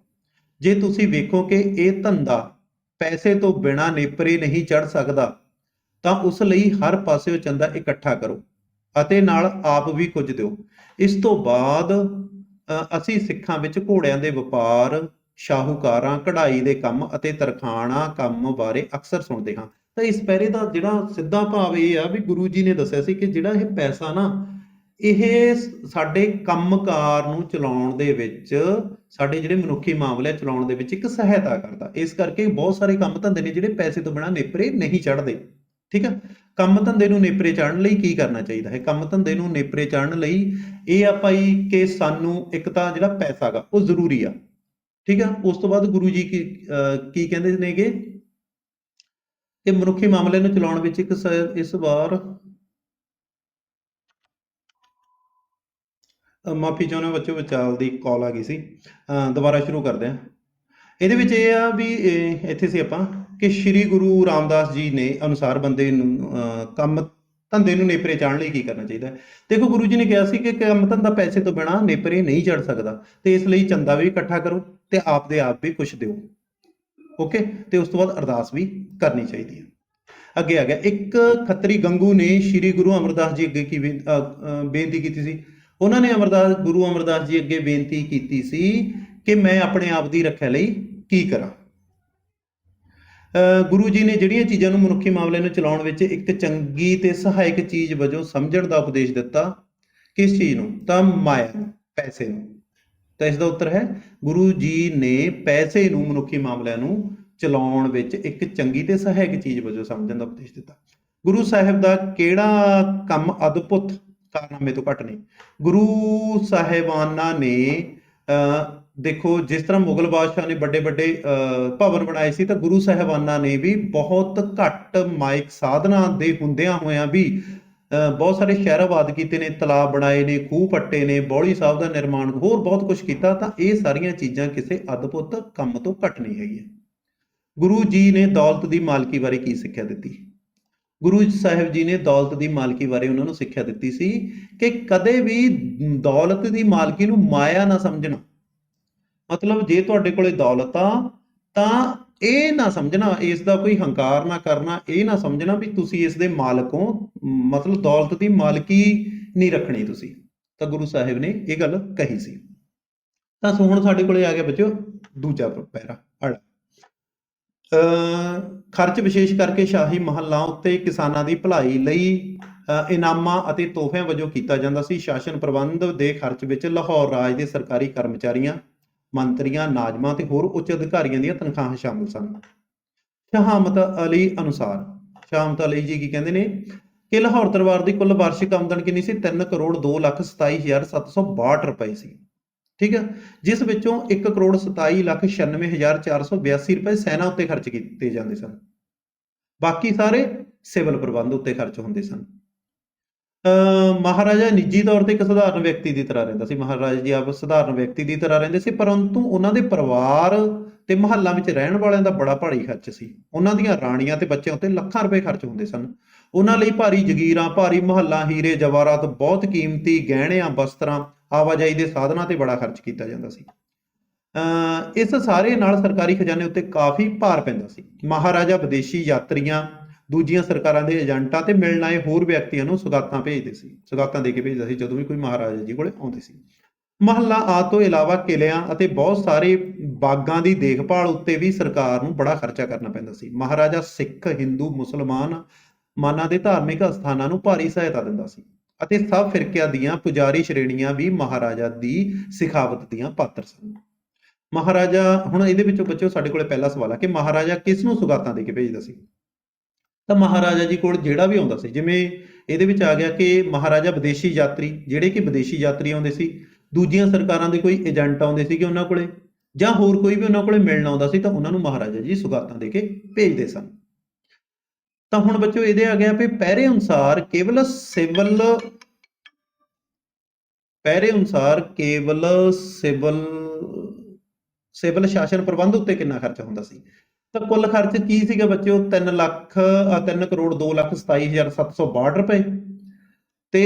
ਜੇ ਤੁਸੀਂ ਵੇਖੋ ਕਿ ਇਹ ਧੰਦਾ ਪੈਸੇ ਤੋਂ ਬਿਨਾ ਨੇਪਰੇ ਨਹੀਂ ਚੜ ਸਕਦਾ ਤਾਂ ਉਸ ਲਈ ਹਰ ਪਾਸਿਓਂ ਚੰਦਾ ਇਕੱਠਾ ਕਰੋ ਅਤੇ ਨਾਲ ਆਪ ਵੀ ਕੁਝ ਦਿਓ। ਇਸ ਤੋਂ ਬਾਅਦ ਅ, ਅਸੀਂ ਸਿੱਖਾਂ ਵਿੱਚ ਘੋੜਿਆਂ ਦੇ ਵਪਾਰ ਸ਼ਾਹੂਕਾਰਾਂ ਕਢਾਈ ਦੇ ਕੰਮ ਅਤੇ ਤਰਖਾਣਾ ਕੰਮ ਬਾਰੇ ਅਕਸਰ ਸੁਣਦੇ ਹਾਂ। ਤਾਂ ਇਸ ਪਹਿਰੇ ਦਾ ਜਿਹੜਾ ਸਿੱਧਾ ਭਾਵ ਇਹ ਆ ਵੀ ਗੁਰੂ ਜੀ ਨੇ ਦੱਸਿਆ ਸੀ ਕਿ ਜਿਹੜਾ ਇਹ ਪੈਸਾ ਨਾ, ਇਹ ਸ- ਸਾਡੇ ਕੰਮਕਾਰ ਨੂੰ ਚਲਾਉਣ ਦੇ ਵਿੱਚ, ਸਾਡੇ ਜਿਹੜੇ ਮਨੁੱਖੀ ਮਾਮਲੇ ਚਲਾਉਣ ਦੇ ਵਿੱਚ ਇੱਕ ਸਹਾਇਤਾ ਕਰਦਾ। ਇਸ ਕਰਕੇ ਬਹੁਤ ਸਾਰੇ ਕੰਮ ਧੰਦੇ ਨੇ ਜਿਹੜੇ ਪੈਸੇ ਤੋਂ ਬਿਨਾ ਨੇਪਰੇ ਨਹੀਂ ਚੜਦੇ ਠੀਕ ਆ? ਕੰਮ ਧੰਦੇ ਨੂੰ ਨੇਪਰੇ ਚੜ੍ਹਨ ਲਈ ਕੀ ਕਰਨਾ ਚਾਹੀਦਾ ਹੈ? ਕੰਮ ਧੰਦੇ ਨੂੰ ਨੇਪਰੇ ਚੜ੍ਹਨ ਲਈ ਇਹ ਆ ਭਾਈ ਕਿ ਸਾਨੂੰ ਇੱਕ ਤਾਂ ਜਿਹੜਾ ਪੈਸਾ ਗਾ, ਉਹ ਜ਼ਰੂਰੀ ਆ। ਠੀਕ ਆ? ਉਸ ਤੋਂ ਬਾਅਦ ਗੁਰੂ ਜੀ ਕੀ ਕੀ ਕਹਿੰਦੇ ਨੇਗੇ? ਕਿ ਮਨੁੱਖੀ ਮਾਮਲੇ ਨੂੰ ਚਲਾਉਣ ਵਿੱਚ ਇੱਕ ਇਸ ਵਾਰ ਮਾਫੀ ਚਾਹੁੰਦਾ ਬੱਚੋ, ਵਿਚਾਲ ਦੀ ਕਾਲ ਆ ਗਈ ਸੀ। ਅਹ, ਦੁਬਾਰਾ ਸ਼ੁਰੂ ਕਰਦੇ ਹਾਂ। ਇਹਦੇ ਵਿੱਚ ਇਹ ਆ ਵੀ ਇੱਥੇ ਸੀ ਆਪਾਂ, ਕਿ ਸ੍ਰੀ ਗੁਰੂ ਰਾਮਦਾਸ ਜੀ ਨੇ ਅਨੁਸਾਰ ਬੰਦੇ ਨੂੰ ਕੰਮ ਧੰਦੇ ਨੂੰ ਨੇਪਰੇ ਚਾੜਨ ਲਈ ਕੀ ਕਰਨਾ ਚਾਹੀਦਾ ਦੇਖੋ, ਗੁਰੂ ਜੀ ਨੇ ਕਿਹਾ ਸੀ ਕਿ ਕੰਮ ਧੰਦਾ ਪੈਸੇ ਤੋਂ ਬਿਨਾ ਨੇਪਰੇ ਨਹੀਂ ਚੜ ਸਕਦਾ। ਤੇ ਇਸ ਲਈ ਚੰਦਾ ਵੀ ਇਕੱਠਾ ਕਰੋ। ਤੇ ਆਪ ਦੇ ਆਪ ਵੀ ਕੁਝ ਦਿਓ। ਓਕੇ ਤੇ ਉਸ ਤੋਂ ਬਾਅਦ ਅਰਦਾਸ ਵੀ ਕਰਨੀ ਚਾਹੀਦੀ ਹੈ। ਅੱਗੇ ਆ ਗਿਆ। ਇੱਕ ਖੱਤਰੀ ਗੰਗੂ ਨੇ ਸ੍ਰੀ ਗੁਰੂ ਅਮਰਦਾਸ ਜੀ ਅੱਗੇ ਕੀ ਬੇਨਤੀ ਕੀਤੀ ਸੀ? ਉਹਨਾਂ ਨੇ ਅਮਰਦਾਸ ਗੁਰੂ ਅਮਰਦਾਸ ਜੀ ਅੱਗੇ ਬੇਨਤੀ ਕੀਤੀ ਸੀ ਕਿ ਮੈਂ ਆਪਣੇ ਆਪ ਦੀ ਰੱਖਿਆ ਲਈ ਕੀ ਕਰਾਂ? ਅ, ਗੁਰੂ ਜੀ ਨੇ ਜਿਹੜੀਆਂ ਚੀਜ਼ਾਂ ਨੂੰ ਮਨੁੱਖੀ ਮਾਮਲੇ ਨੂੰ ਚਲਾਉਣ ਵਿੱਚ ਇੱਕ ਚੰਗੀ ਤੇ ਸਹਾਇਕ ਚੀਜ਼ ਵਜੋਂ ਸਮਝਣ ਦਾ ਉਪਦੇਸ਼ ਦਿੱਤਾ ਕਿਸ ਚੀਜ਼ ਨੂੰ? ਤਾਂ ਮਾਇਆ ਪੈਸੇ ਨੂੰ। ਤਾਂ ਇਸ ਦਾ ਉੱਤਰ ਹੈ ਗੁਰੂ ਜੀ ਨੇ ਪੈਸੇ ਨੂੰ ਮਨੁੱਖੀ ਮਾਮਲਿਆਂ ਨੂੰ ਚਲਾਉਣ ਵਿੱਚ ਇੱਕ ਚੰਗੀ ਤੇ ਸਹਾਇਕ ਚੀਜ਼ ਵਜੋਂ ਸਮਝਣ ਦਾ ਉਪਦੇਸ਼ ਦਿੱਤਾ। ਗੁਰੂ ਸਾਹਿਬ ਦਾ ਕਿਹੜਾ ਕੰਮ ਅਦਭੁਤ ਕਾਰਨਾਮੇ ਤੋਂ ਘੱਟ ਨਹੀਂ? ਗੁਰੂ ਸਾਹਿਬਾਨਾਂ ਨੇ ਅ, ਦੇਖੋ ਜਿਸ ਤਰ੍ਹਾਂ ਮੁਗਲ ਬਾਦਸ਼ਾਹ ਨੇ ਵੱਡੇ ਵੱਡੇ ਅ, ਭਵਨ ਬਣਾਏ ਸੀ ਤਾਂ ਗੁਰੂ ਸਾਹਿਬਾਨਾਂ ਨੇ ਵੀ ਬਹੁਤ ਘੱਟ ਮਾਇਕ ਸਾਧਨਾ ਦੇ ਹੁੰਦਿਆਂ ਹੋਇਆਂ ਵੀ ਬਹੁਤ ਸਾਰੇ ਸ਼ਹਿਰਾਬਾਦ ਕੀਤੇ ਨੇ, ਤਲਾਬ ਬਣਾਏ ਨੇ, ਖੂਹ ਪੱਟੇ ਨੇ, ਬੌਲੀ ਸਾਹਿਬ ਦਾ ਨਿਰਮਾਣ, ਹੋਰ ਬਹੁਤ ਕੁਝ ਕੀਤਾ ਤਾਂ ਇਹ ਸਾਰੀਆਂ ਚੀਜ਼ਾਂ ਕਿਸੇ ਅਦਭੁਤ ਕੰਮ ਤੋਂ ਘੱਟ ਨਹੀਂ ਹੈਗੀਆਂ। ਗੁਰੂ ਜੀ ਨੇ ਦੌਲਤ ਦੀ ਮਾਲਕੀ ਬਾਰੇ ਕੀ ਸਿੱਖਿਆ ਦਿੱਤੀ? ਗੁਰੂ ਸਾਹਿਬ ਜੀ ਨੇ ਦੌਲਤ ਦੀ ਮਾਲਕੀ ਬਾਰੇ ਉਹਨਾਂ ਨੂੰ ਸਿੱਖਿਆ ਦਿੱਤੀ ਸੀ ਕਿ ਕਦੇ ਵੀ ਦੌਲਤ ਦੀ ਮਾਲਕੀ ਨੂੰ ਮਾਇਆ ਨਾ ਸਮਝਣਾ। ਮਤਲਬ ਜੇ ਤੁਹਾਡੇ ਕੋਲੇ ਦੌਲਤ ਆ, ਤਾਂ ਇਹ ਨਾ ਸਮਝਣਾ ਇਸ ਦਾ ਕੋਈ ਹੰਕਾਰ ਨਾ ਕਰਨਾ ਇਹ ਨਾ ਸਮਝਣਾ ਵੀ ਤੁਸੀਂ ਇਸ ਦੇ ਮਾਲਕ ਹੋ। ਮਤਲਬ ਦੌਲਤ ਦੀ ਮਾਲਕੀ ਨਹੀਂ ਰੱਖਣੀ ਤੁਸੀਂ। ਤਾਂ ਗੁਰੂ ਸਾਹਿਬ ਨੇ ਇਹ ਗੱਲ ਕਹੀ ਸੀ। ਤਾਂ ਸੋ ਹੁਣ ਸਾਡੇ ਕੋਲੇ ਆ ਗਿਆ ਬੱਚਿਓ ਦੂਜਾ ਪੈਰਾ ਅੜ। ਖਰਚ ਵਿਸ਼ੇਸ਼ ਕਰਕੇ ਸ਼ਾਹੀ ਮਹੱਲਾਂ ਉੱਤੇ ਕਿਸਾਨਾਂ ਦੀ ਭਲਾਈ ਲਈ ਅ, ਇਨਾਮਾਂ ਅਤੇ ਤੋਹਫਿਆਂ ਵਜੋਂ ਕੀਤਾ ਜਾਂਦਾ ਸੀ। ਸ਼ਾਸਨ ਪ੍ਰਬੰਧ ਦੇ ਖਰਚ ਵਿੱਚ ਲਾਹੌਰ ਰਾਜ ਦੇ ਸਰਕਾਰੀ ਕਰਮਚਾਰੀਆਂ ਮੰਤਰੀਆਂ, ਨਾਜ਼ਮਾਂ ਤੇ ਹੋਰ ਉੱਚ ਅਧਿਕਾਰੀਆਂ ਦੀਆਂ ਤਨਖਾਹਾਂ ਸ਼ਾਮਲ ਸਨ। ਸ਼ਹਾਮਤ ਅਲੀ ਅਨੁਸਾਰ, ਸ਼ਹਾਮਤ ਅਲੀ ਜੀ ਕੀ ਕਹਿੰਦੇ ਨੇ, ਕਿ ਲਾਹੌਰ ਦਰਬਾਰ ਦੀ ਕੁੱਲ ਵਾਰਸ਼ਿਕ ਆਮਦਨ ਕਿੰਨੀ ਸੀ? 3 ਕਰੋੜ 2 ਲੱਖ 27762 ਰੁਪਏ ਸੀ। ਠੀਕ ਹੈ? ਜਿਸ ਵਿੱਚੋਂ 1 ਕਰੋੜ 27 ਲੱਖ 96482 ਰੁਪਏ ਸੈਨਾ ਉੱਤੇ ਖਰਚ ਕੀਤੇ ਜਾਂਦੇ ਸਨ। ਬਾਕੀ ਸਾਰੇ ਸਿਵਲ ਪ੍ਰਬੰਧ ਉੱਤੇ ਖਰਚ ਹੁੰਦੇ ਸਨ। ਮਹਾਰਾਜਾ ਨਿੱਜੀ ਤੌਰ ਤੇ ਇੱਕ ਸਧਾਰਨ ਵਿਅਕਤੀ ਦੀ ਤਰ੍ਹਾਂ ਰਹਿੰਦਾ ਸੀ। ਮਹਾਰਾਜਾ ਜੀ ਆਪ ਸਧਾਰਨ ਵਿਅਕਤੀ ਦੀ ਤਰ੍ਹਾਂ ਰਹਿੰਦੇ ਸੀ, ਪਰੰਤੂ ਉਹਨਾਂ ਦੇ ਪਰਿਵਾਰ ਤੇ ਮਹੱਲਾ ਵਿੱਚ ਰਹਿਣ ਵਾਲਿਆਂ ਦਾ ਬੜਾ ਭਾਰੀ ਖਰਚ ਸੀ। ਉਹਨਾਂ ਦੀਆਂ ਰਾਣੀਆਂ ਤੇ ਬੱਚਿਆਂ ਉੱਤੇ ਲੱਖਾਂ ਰੁਪਏ ਖਰਚ ਹੁੰਦੇ ਸਨ। ਉਹਨਾਂ ਲਈ ਭਾਰੀ ਜਗੀਰਾਂ, ਭਾਰੀ ਮਹੱਲਾ, ਹੀਰੇ, ਜਵਾਹਰਾਤ, ਬਹੁਤ ਕੀਮਤੀ ਗਹਿਣਿਆਂ ਵਸਤਰਾਂ ਆਵਾਜਾਈ ਦੇ ਸਾਧਨਾਂ ਤੇ ਬੜਾ ਖਰਚ ਕੀਤਾ ਜਾਂਦਾ ਸੀ। ਅਹ ਇਸ ਸਾਰੇ ਨਾਲ ਸਰਕਾਰੀ ਖਜ਼ਾਨੇ ਉੱਤੇ ਕਾਫੀ ਭਾਰ ਪੈਂਦਾ ਸੀ। ਮਹਾਰਾਜਾ ਵਿਦੇਸ਼ੀ ਯਾਤਰੀਆਂ ਦੂਜੀਆਂ ਸਰਕਾਰਾਂ ਦੇ ਏਜੰਟਾਂ ਤੇ ਮਿਲਣ ਆਏ ਹੋਰ ਵਿਅਕਤੀਆਂ ਨੂੰ ਸੁਗਾਤਾਂ ਭੇਜਦੇ ਸੀ। ਸੁਗਾਤਾਂ ਦੇ ਕੇ ਭੇਜਦਾ ਸੀ ਜਦੋਂ ਵੀ ਕੋਈ ਮਹਾਰਾਜਾ ਜੀ ਕੋਲੇ ਆਉਂਦੇ ਸੀ। ਮਹੱਲਾ ਆਦਿ ਤੋਂ ਇਲਾਵਾ ਕਿਲਿਆਂ ਅਤੇ ਬਹੁਤ ਸਾਰੇ ਬਾਗਾਂ ਦੀ ਦੇਖਭਾਲ ਉੱਤੇ ਵੀ ਸਰਕਾਰ ਨੂੰ ਬੜਾ ਖਰਚਾ ਕਰਨਾ ਪੈਂਦਾ ਸੀ। ਮਹਾਰਾਜਾ ਸਿੱਖ, ਹਿੰਦੂ, ਮੁਸਲਮਾਨ ਮਾਨਾਂ ਦੇ ਧਾਰਮਿਕ ਅਸਥਾਨਾਂ ਨੂੰ ਭਾਰੀ ਸਹਾਇਤਾ ਦਿੰਦਾ ਸੀ ਅਤੇ ਸਭ ਫਿਰਕਿਆਂ ਦੀਆਂ ਪੁਜਾਰੀ ਸ਼੍ਰੇਣੀਆਂ ਵੀ ਮਹਾਰਾਜਾ ਦੀ ਸਿਖਾਵਤ ਦੀਆਂ ਪਾਤਰ ਸਨ। ਮਹਾਰਾਜਾ, ਹੁਣ ਇਹਦੇ ਵਿੱਚੋਂ ਬੱਚਿਓ, ਸਾਡੇ ਕੋਲੇ ਪਹਿਲਾ ਸਵਾਲ ਆ ਕਿ ਮਹਾਰਾਜਾ ਕਿਸ ਨੂੰ ਸੁਗਾਤਾਂ ਦੇ ਕੇ ਭੇਜਦਾ ਸੀ? ਤਾਂ ਮਹਾਰਾਜਾ ਜੀ ਕੋਲ ਜਿਹੜਾ ਵੀ ਆਉਂਦਾ ਸੀ, ਜਿਵੇਂ ਇਹਦੇ ਵਿੱਚ ਆ ਗਿਆ ਕਿ ਮਹਾਰਾਜਾ ਵਿਦੇਸ਼ੀ ਯਾਤਰੀ, ਜਿਹੜੇ ਕਿ ਵਿਦੇਸ਼ੀ ਯਾਤਰੀ ਆਉਂਦੇ ਸੀ, ਦੂਜੀਆਂ ਸਰਕਾਰਾਂ ਦੇ ਕੋਈ ਏਜੰਟ ਆਉਂਦੇ ਸੀਗੇ ਉਹਨਾਂ ਕੋਲੇ, ਜਾਂ ਹੋਰ ਕੋਈ ਵੀ ਉਹਨਾਂ ਕੋਲੇ ਮਿਲਣ ਆਉਂਦਾ ਸੀ ਤਾਂ ਉਹਨਾਂ ਨੂੰ ਮਹਾਰਾਜਾ ਜੀ ਸੁਗਾਤਾਂ ਦੇ ਕੇ ਭੇਜਦੇ ਸਨ। ਤਾਂ ਹੁਣ ਬੱਚਿਓ ਇਹਦੇ ਆ ਗਿਆ ਵੀ ਪਹਿਰੇ ਅਨੁਸਾਰ ਕੇਵਲ ਸਿਵਲ, ਪਹਿਰੇ ਅਨੁਸਾਰ ਕੇਵਲ ਸਿਵਲ ਸਿਵਲ ਸ਼ਾਸਨ ਪ੍ਰਬੰਧ ਉੱਤੇ ਕਿੰਨਾ ਖਰਚਾ ਹੁੰਦਾ ਸੀ? ਤਾਂ ਕੁੱਲ ਖਰਚ ਕੀ ਸੀਗਾ ਬੱਚਿਓ? 3 ਲੱਖ 3 ਕਰੋੜ 2 ਲੱਖ 27762 ਰੁਪਏ। ਤੇ